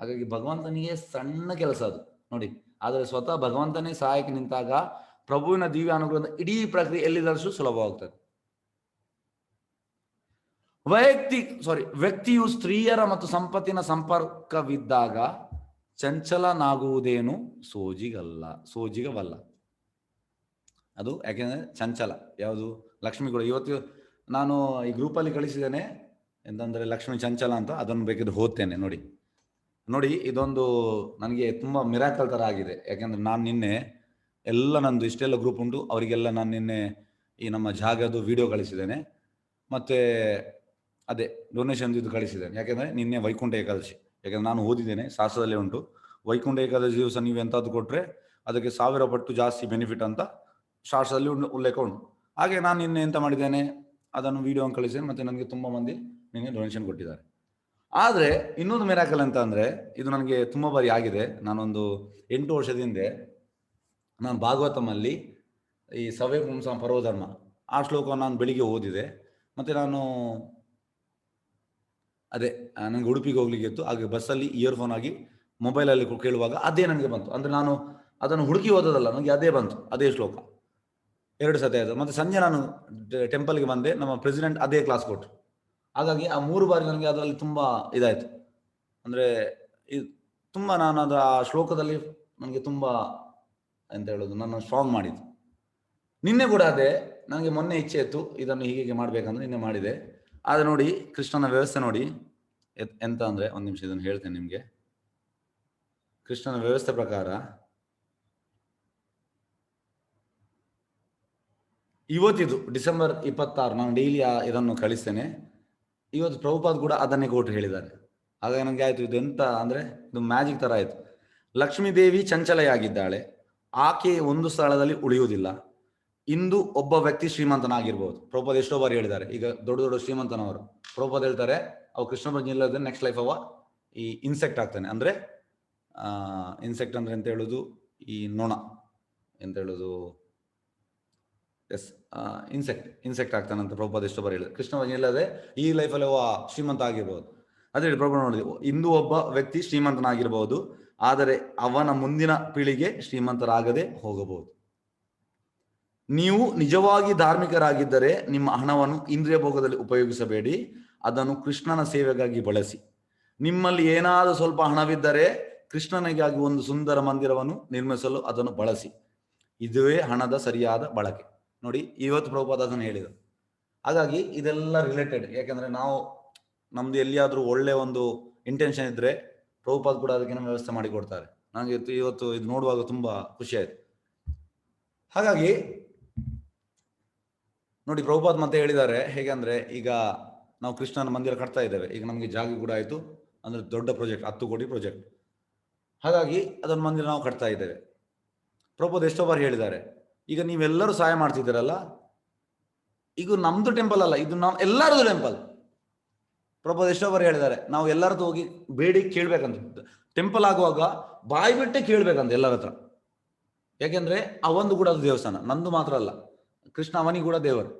[SPEAKER 1] ಹಾಗಾಗಿ ಭಗವಂತನಿಗೆ ಸಣ್ಣ ಕೆಲಸ ಅದು. ನೋಡಿ, ಆದರೆ ಸ್ವತಃ ಭಗವಂತನೇ ಸಹಾಯಕ್ಕೆ ನಿಂತಾಗ ಪ್ರಭುವಿನ ದಿವ್ಯ ಅನುಗ್ರಹದ ಇಡೀ ಪ್ರಕ್ರಿಯೆ ಸುಲಭ ಸುಲಭವಾಗ್ತದೆ ವೈಯಕ್ತಿಕ ಸಾರಿ ವ್ಯಕ್ತಿಯು ಸ್ತ್ರೀಯರ ಮತ್ತು ಸಂಪತ್ತಿನ ಸಂಪರ್ಕವಿದ್ದಾಗ ಚಂಚಲನಾಗುವುದೇನು? ಸೋಜಿಗಲ್ಲ, ಸೋಜಿಗವಲ್ಲ. ಅದು ಯಾಕೆಂದ್ರೆ ಚಂಚಲ. ಯಾವುದು? ಲಕ್ಷ್ಮಿಗಳು. ಇವತ್ತು ನಾನು ಈ ಗ್ರೂಪಲ್ಲಿ ಕಳಿಸಿದ್ದೇನೆ. ಎಂತಂದ್ರೆ ಲಕ್ಷ್ಮಿ ಚಂಚಲ ಅಂತ ಅದನ್ನು ಬೇಕಿದ್ರೆ ಓದ್ತೇನೆ, ನೋಡಿ. ನೋಡಿ, ಇದೊಂದು ನನಗೆ ತುಂಬಾ ಮಿರಾಕಲ್ ತರ ಆಗಿದೆ. ಯಾಕೆಂದ್ರೆ ನಾನು ನಿನ್ನೆ ಎಲ್ಲ ನಂದು ಇಷ್ಟೆಲ್ಲ ಗ್ರೂಪ್ ಉಂಟು. ಅವರಿಗೆಲ್ಲ ನಾನು ನಿನ್ನೆ ಈ ನಮ್ಮ ಜಾಗದ್ದು ವಿಡಿಯೋ ಕಳಿಸಿದ್ದೇನೆ. ಮತ್ತೆ ಅದೇ ಡೊನೇಷನ್ ಇದು ಕಳಿಸಿದ್ದೇನೆ. ಯಾಕೆಂದ್ರೆ ನಿನ್ನೆ ವೈಕುಂಠ ಏಕಾದಶಿ. ಯಾಕಂದ್ರೆ ನಾನು ಓದಿದ್ದೇನೆ, ಶಾಸ್ತ್ರದಲ್ಲೇ ಉಂಟು. ವೈಕುಂಠ ಏಕಾದಶಿ ದಿವಸ ನೀವು ಎಂತಾದ್ರು ಕೊಟ್ಟರೆ ಅದಕ್ಕೆ ಸಾವಿರ ಪಟ್ಟು ಜಾಸ್ತಿ ಬೆನಿಫಿಟ್ ಅಂತ ಶಾಸ್ತ್ರದಲ್ಲಿ ಉಲ್ಲೆ- ಉಲ್ಲೇಖ ಉಂಟು. ಹಾಗೆ ನಾನು ನಿನ್ನೆ ಎಂತ ಮಾಡಿದ್ದೇನೆ, ಅದನ್ನು ವಿಡಿಯೋ ಕಳಿಸಿ ಮತ್ತೆ ನನಗೆ ತುಂಬಾ ಮಂದಿ ನಿನ್ನೆ ಡೊನೇಷನ್ ಕೊಟ್ಟಿದ್ದಾರೆ. ಆದರೆ ಇನ್ನೊಂದು ಮೇರಾಕಲ್ ಅಂತ ಅಂದರೆ ಇದು ನನಗೆ ತುಂಬಾ ಬಾರಿ ಆಗಿದೆ. ನಾನೊಂದು ಎಂಟು ವರ್ಷದ ಹಿಂದೆ ನಾನು ಭಾಗವತಮಲ್ಲಿ ಈ ಸವ್ಯ ಪುಂಸ ಪರ್ವಧರ್ಮ ಆ ಶ್ಲೋಕವನ್ನು ನಾನು ಬೆಳಿಗ್ಗೆ ಓದಿದೆ. ಮತ್ತು ನಾನು ಅದೇ ನನಗೆ ಉಡುಪಿಗೆ ಹೋಗ್ಲಿಕ್ಕೆ ಇತ್ತು. ಹಾಗೆ ಬಸ್ಸಲ್ಲಿ ಇಯರ್ಫೋನ್ ಆಗಿ ಮೊಬೈಲಲ್ಲಿ ಕೇಳುವಾಗ ಅದೇ ನನಗೆ ಬಂತು. ಅಂದರೆ ನಾನು ಅದನ್ನು ಹುಡುಕಿ ಓದೋದಲ್ಲ ನನಗೆ ಅದೇ ಬಂತು. ಅದೇ ಶ್ಲೋಕ. ಎರಡು ಸತಿ ಆಯಿತು. ಮತ್ತು ಸಂಜೆ ನಾನು ಟೆಂಪಲ್ಗೆ ಬಂದೆ. ನಮ್ಮ ಪ್ರೆಸಿಡೆಂಟ್ ಅದೇ ಕ್ಲಾಸ್ ಕೊಟ್ಟರು ಹಾಗಾಗಿ ಆ ಮೂರು ಬಾರಿ ನನಗೆ ಅದರಲ್ಲಿ ತುಂಬ ಇದಾಯಿತು. ಅಂದರೆ ಇದು ತುಂಬ ನಾನು ಅದು, ಆ ಶ್ಲೋಕದಲ್ಲಿ ನನಗೆ ತುಂಬ ಎಂತ ಹೇಳೋದು ನನ್ನ ಸ್ಟ್ರಾಂಗ್ ಮಾಡಿದ್ದು. ನಿನ್ನೆ ಕೂಡ ಅದೇ. ನನಗೆ ಮೊನ್ನೆ ಇಚ್ಛೆ ಇತ್ತು. ಇದನ್ನು ಹೀಗೆ ಮಾಡಬೇಕಂದ್ರೆ ನಿನ್ನೆ ಮಾಡಿದೆ. ಆದರೆ ನೋಡಿ, ಕೃಷ್ಣನ ವ್ಯವಸ್ಥೆ ನೋಡಿ. ಎತ್- ಅಂದರೆ, ಒಂದು ನಿಮಿಷ ಇದನ್ನು ಹೇಳ್ತೇನೆ ನಿಮಗೆ. ಕೃಷ್ಣನ ವ್ಯವಸ್ಥೆ ಪ್ರಕಾರ, ಇವತ್ತಿದು, ಡಿಸೆಂಬರ್ ಇಪ್ಪತ್ತಾರು, ನಾನು ಡೈಲಿ ಇದನ್ನು ಕಳಿಸ್ತೇನೆ. ಇವತ್ತು ಪ್ರಭುಪಾದ್ ಕೂಡ ಅದನ್ನೇ ಕೊಟ್ಟು ಹೇಳಿದ್ದಾರೆ. ಆಗ ನನಗೆ ಆಯಿತು, ಇದು ಎಂತ ಅಂದರೆ, ಇದು ಮ್ಯಾಜಿಕ್ ಥರ ಆಯಿತು. ಲಕ್ಷ್ಮೀದೇವಿ ಚಂಚಲೆಯಾಗಿದ್ದಾಳೆ. ಆಕೆ ಒಂದು ಸ್ಥಳದಲ್ಲಿ ಉಳಿಯುವುದಿಲ್ಲ. ಇಂದು ಒಬ್ಬ ವ್ಯಕ್ತಿ ಶ್ರೀಮಂತನಾಗಿರ್ಬೋದು. ಪ್ರಭುಪದ ಎಷ್ಟೋ ಬಾರಿ ಹೇಳಿದ್ದಾರೆ. ಈಗ ದೊಡ್ಡ ದೊಡ್ಡ ಶ್ರೀಮಂತನವರು. ಪ್ರಭುಪದ ಹೇಳ್ತಾರೆ, ಅವು ಕೃಷ್ಣ ಪ್ರಜ್ಞೆ ನೆಕ್ಸ್ಟ್ ಲೈಫ್ ಅವ ಈ ಇನ್ಸೆಕ್ಟ್ ಆಗ್ತಾನೆ. ಅಂದರೆ ಇನ್ಸೆಕ್ಟ್ ಅಂದ್ರೆ ಎಂತ ಹೇಳೋದು? ಈ ನೊಣ. ಎಂತ ಹೇಳುದು? ಎಸ್ ಇನ್ಸೆಕ್ಟ್ ಇನ್ಸೆಕ್ಟ್ ಆಗ್ತಾನೆ ಅಂತ ಪ್ರಭುಪಾದ ಎಷ್ಟೋ ಬಾರಿ ಹೇಳಿದ್ರು ಕೃಷ್ಣ ಇಲ್ಲದೆ ಈ ಲೈಫಲ್ಲಿ ಅವ ಶ್ರೀಮಂತ ಆಗಿರ್ಬೋದು. ಅದೇ ಪ್ರಭು ನೋಡಿದ್ವಿ ಇಂದು ಒಬ್ಬ ವ್ಯಕ್ತಿ ಶ್ರೀಮಂತನಾಗಿರ್ಬೋದು, ಆದರೆ ಅವನ ಮುಂದಿನ ಪೀಳಿಗೆ ಶ್ರೀಮಂತರಾಗದೆ ಹೋಗಬಹುದು. ನೀವು ನಿಜವಾಗಿ ಧಾರ್ಮಿಕರಾಗಿದ್ದರೆ ನಿಮ್ಮ ಹಣವನ್ನು ಇಂದ್ರಿಯ ಭೋಗದಲ್ಲಿ ಉಪಯೋಗಿಸಬೇಡಿ. ಅದನ್ನು ಕೃಷ್ಣನ ಸೇವೆಗಾಗಿ ಬಳಸಿ. ನಿಮ್ಮಲ್ಲಿ ಏನಾದರೂ ಸ್ವಲ್ಪ ಹಣವಿದ್ದರೆ ಕೃಷ್ಣನಿಗಾಗಿ ಒಂದು ಸುಂದರ ಮಂದಿರವನ್ನು ನಿರ್ಮಿಸಲು ಅದನ್ನು ಬಳಸಿ. ಇದುವೇ ಹಣದ ಸರಿಯಾದ ಬಳಕೆ. ನೋಡಿ, ಇವತ್ತು ಪ್ರಭುಪಾದ ಅದನ್ನು ಹೇಳಿದರು. ಹಾಗಾಗಿ ಇದೆಲ್ಲ ರಿಲೇಟೆಡ್ ಯಾಕಂದ್ರೆ ನಾವು ನಮ್ದು ಎಲ್ಲಿಯಾದ್ರೂ ಒಳ್ಳೆ ಒಂದು ಇಂಟೆನ್ಷನ್ ಇದ್ರೆ ಪ್ರಭುಪಾದ್ ಕೂಡ ಅದಕ್ಕೆ ವ್ಯವಸ್ಥೆ ಮಾಡಿ ಕೊಡ್ತಾರೆ ನನಗೆ ಇವತ್ತು ಇದು ನೋಡುವಾಗ ತುಂಬಾ ಖುಷಿ ಆಯ್ತು. ಹಾಗಾಗಿ ನೋಡಿ ಪ್ರಭುಪಾದ್ ಮತ್ತೆ ಹೇಳಿದ್ದಾರೆ ಹೇಗಂದ್ರೆ ಈಗ ನಾವು ಕೃಷ್ಣನ ಮಂದಿರ ಕಟ್ತಾ ಇದ್ದೇವೆ, ಈಗ ನಮಗೆ ಜಾಗ ಕೂಡ ಆಯಿತು, ಅಂದ್ರೆ ದೊಡ್ಡ ಪ್ರಾಜೆಕ್ಟ್ ಹತ್ತು ಕೋಟಿ ಪ್ರಾಜೆಕ್ಟ್ ಹಾಗಾಗಿ ಅದನ್ನ ಮಂದಿರ ನಾವು ಕಟ್ತಾ ಇದ್ದೇವೆ. ಪ್ರಭುಪಾದ್ ಎಷ್ಟೋ ಬಾರಿ ಹೇಳಿದ್ದಾರೆ, ಈಗ ನೀವೆಲ್ಲರೂ ಸಹಾಯ ಮಾಡ್ತಿದ್ದೀರಲ್ಲ ಈಗ ನಮ್ದು ಟೆಂಪಲ್ ಅಲ್ಲ, ಇದು ನಾವು ಎಲ್ಲರದು ಟೆಂಪಲ್ ಪ್ರಭುಪಾದ್ ಎಷ್ಟೋ ಬಾರಿ ಹೇಳಿದ್ದಾರೆ, ನಾವು ಎಲ್ಲರದ್ದು ಹೋಗಿ ಬೇಡಿ ಕೇಳ್ಬೇಕಂತ. ಟೆಂಪಲ್ ಆಗುವಾಗ ಬಾಯಿ ಬಿಟ್ಟೆ ಕೇಳ್ಬೇಕಂತ ಎಲ್ಲರ ಹತ್ರ. ಯಾಕೆಂದ್ರೆ ಒಂದು ಕೂಡ ಅದು ದೇವಸ್ಥಾನ, ನಂದು ಮಾತ್ರ ಅಲ್ಲ. ಕೃಷ್ಣ ಅವನಿಗೆ ಕೂಡ ದೇವರು.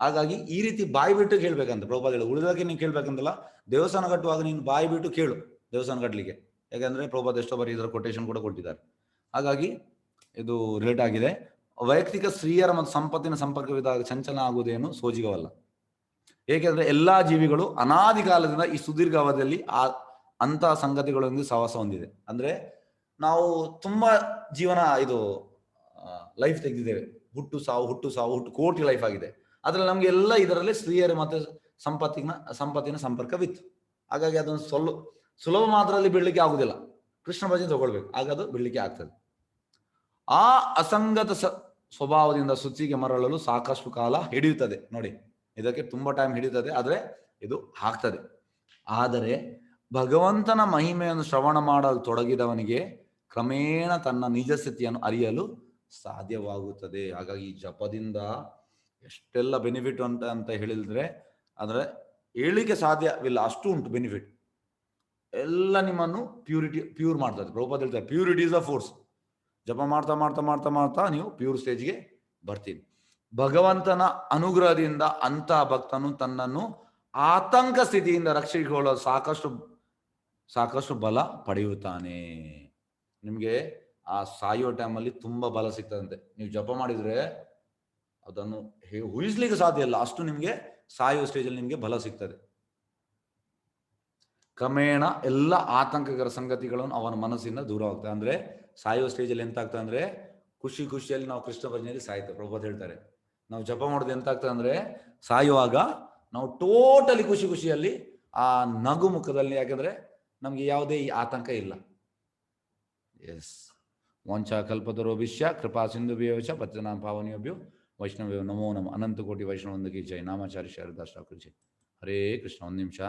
[SPEAKER 1] ಹಾಗಾಗಿ ಈ ರೀತಿ ಬಾಯಿ ಬಿಟ್ಟು ಕೇಳ್ಬೇಕಂತ ಪ್ರಭುಪಾದ ಹೇಳಿ ಉಳಿದಾಗೆ ನೀನು ಕೇಳ್ಬೇಕಂತಲ್ಲ, ದೇವಸ್ಥಾನ ಕಟ್ಟುವಾಗ ನೀನು ಬಾಯಿ ಬಿಟ್ಟು ಕೇಳು ದೇವಸ್ಥಾನ ಕಟ್ಟಲಿಕ್ಕೆ. ಯಾಕಂದ್ರೆ ಪ್ರಭುಪಾದ ಎಷ್ಟೋ ಬಾರಿ ಇದರ ಕೊಟೇಶನ್ ಕೂಡ ಕೊಟ್ಟಿದ್ದಾರೆ. ಹಾಗಾಗಿ ಇದು ರಿಲೇಟ್ ಆಗಿದೆ. ವೈಯಕ್ತಿಕ ಸ್ತ್ರೀಯರ ಮತ್ತು ಸಂಪತ್ತಿನ ಸಂಪರ್ಕವಿದ್ದಾಗ ಚಂಚಲ ಆಗುವುದೇನು? ಸೋಜಿಗವಲ್ಲ. ಏಕೆಂದ್ರೆ ಎಲ್ಲಾ ಜೀವಿಗಳು ಅನಾದಿ ಕಾಲದಿಂದ ಈ ಸುದೀರ್ಘ ಅವಧಿಯಲ್ಲಿ ಆ ಅಂತ ಸಂಗತಿಗಳೊಂದಿಗೆ ಸಹವಾಸ ಹೊಂದಿದೆ. ಅಂದ್ರೆ ನಾವು ತುಂಬಾ ಜೀವನ ಇದು ಲೈಫ್ ತೆಗೆದಿದ್ದೇವೆ. ಹುಟ್ಟು ಸಾವು ಹುಟ್ಟು ಸಾವು, ಹುಟ್ಟು ಕೋಟಿ ಲೈಫ್ ಆಗಿದೆ. ಅದ್ರಲ್ಲಿ ನಮ್ಗೆ ಎಲ್ಲ ಇದರಲ್ಲಿ ಸ್ತ್ರೀಯರು ಮತ್ತೆ ಸಂಪತ್ತಿನ ಸಂಪತ್ತಿನ ಸಂಪರ್ಕವಿತ್ತು. ಹಾಗಾಗಿ ಅದೊಂದು ಸ್ವಲ್ಪ ಸುಲಭ ಮಾತ್ರದಲ್ಲಿ ಬಿಡ್ಲಿಕ್ಕೆ ಆಗುದಿಲ್ಲ. ಕೃಷ್ಣ ಭಜನೆ ತಗೊಳ್ಬೇಕು. ಆಗ ಅದು ಬಿಡ್ಲಿಕ್ಕೆ ಆಗ್ತದೆ. ಆ ಅಸಂಗತ ಸ್ವಭಾವದಿಂದ ಸುತ್ತಿಗೆ ಮರಳಲು ಸಾಕಷ್ಟು ಕಾಲ ಹಿಡಿಯುತ್ತದೆ. ನೋಡಿ, ಇದಕ್ಕೆ ತುಂಬಾ ಟೈಮ್ ಹಿಡಿಯುತ್ತದೆ ಆದ್ರೆ ಇದು ಆಗ್ತದೆ. ಆದರೆ ಭಗವಂತನ ಮಹಿಮೆಯನ್ನು ಶ್ರವಣ ಮಾಡಲು ತೊಡಗಿದವನಿಗೆ ಕ್ರಮೇಣ ತನ್ನ ನಿಜ ಸ್ಥಿತಿಯನ್ನು ಅರಿಯಲು ಸಾಧ್ಯವಾಗುತ್ತದೆ. ಹಾಗಾಗಿ ಜಪದಿಂದ ಎಷ್ಟೆಲ್ಲ ಬೆನಿಫಿಟ್ ಅಂತ ಅಂತ ಹೇಳಿದ್ರೆ, ಅಂದ್ರೆ ಹೇಳಿಕೆ ಸಾಧ್ಯವಿಲ್ಲ, ಅಷ್ಟು ಉಂಟು ಬೆನಿಫಿಟ್ ಎಲ್ಲ ನಿಮ್ಮನ್ನು ಪ್ಯೂರಿಟಿ ಪ್ಯೂರ್ ಮಾಡ್ತದೆ. ಪ್ರಭುಪಾದ ಹೇಳ್ತಾರೆ ಪ್ಯೂರಿಟಿ ಇಸ್ ಅ ಫೋರ್ಸ್ ಜಪ ಮಾಡ್ತಾ ಮಾಡ್ತಾ ಮಾಡ್ತಾ ಮಾಡ್ತಾ ನೀವು ಪ್ಯೂರ್ ಸ್ಟೇಜ್ಗೆ ಬರ್ತೀನಿ ಭಗವಂತನ ಅನುಗ್ರಹದಿಂದ ಅಂತ ಭಕ್ತನು ತನ್ನನ್ನು ಆತಂಕ ಸ್ಥಿತಿಯಿಂದ ರಕ್ಷಿಸಿಕೊಳ್ಳಲು ಸಾಕಷ್ಟು ಸಾಕಷ್ಟು ಬಲ ಪಡೆಯುತ್ತಾನೆ. ನಿಮಗೆ ಆ ಸಾಯುವ ಟೈಮಲ್ಲಿ ತುಂಬಾ ಬಲ ಸಿಗ್ತದಂತೆ. ನೀವು ಜಪ ಮಾಡಿದ್ರೆ ಅದನ್ನು ಊಹಿಸ್ಲಿಕ್ಕೆ ಸಾಧ್ಯ ಇಲ್ಲ. ಅಷ್ಟು ನಿಮಗೆ ಸಾಯುವ ಸ್ಟೇಜಲ್ಲಿ ನಿಮಗೆ ಬಲ ಸಿಗ್ತದೆ. ಕ್ರಮೇಣ ಎಲ್ಲ ಆತಂಕಕರ ಸಂಗತಿಗಳನ್ನು ಅವನ ಮನಸ್ಸಿಂದ ದೂರ ಹೋಗ್ತದೆ ಅಂದ್ರೆ ಸಾಯುವ ಸ್ಟೇಜಲ್ಲಿ ಎಂತ ಆಗ್ತದೆ ಅಂದ್ರೆ ಖುಷಿ ಖುಷಿಯಲ್ಲಿ ನಾವು ಕೃಷ್ಣ ಭಜನೆಯಲ್ಲಿ ಸಾಯ್ತೇವೆ. ಪ್ರಭಾತ್ ಹೇಳ್ತಾರೆ. ನಾವು ಜಪ ಮಾಡೋದು ಎಂತ ಆಗ್ತದೆ ಅಂದ್ರೆ ಸಾಯುವಾಗ ನಾವು ಟೋಟಲಿ ಖುಷಿ ಖುಷಿಯಲ್ಲಿ ಆ ನಗು ಮುಖದಲ್ಲಿ. ಯಾಕಂದ್ರೆ ನಮ್ಗೆ ಯಾವುದೇ ಆತಂಕ ಇಲ್ಲ. ಎಸ್ ವಂಚ ಕಲ್ಪತರೋಭಿಷ್ಯ ಕೃಪಾ ಸಿಂಧು ಚ ಪತ್ಯನಾಂ ಪಾವನಿಯೋಭ್ಯೋ ವೈಷ್ಣವ್ಯೋ ನಮೋ ನಮ ಅನಂತ ಕೋಟಿ ವೈಷ್ಣವಂದಗಿ ಜೈ ನಾಮಾಚಾರಿ ಶಾರದಾಸ್ ಠಾಕೂರ್ ಜೈ ಹರೇ ಕೃಷ್ಣ ಒಂದು ನಿಮಿಷ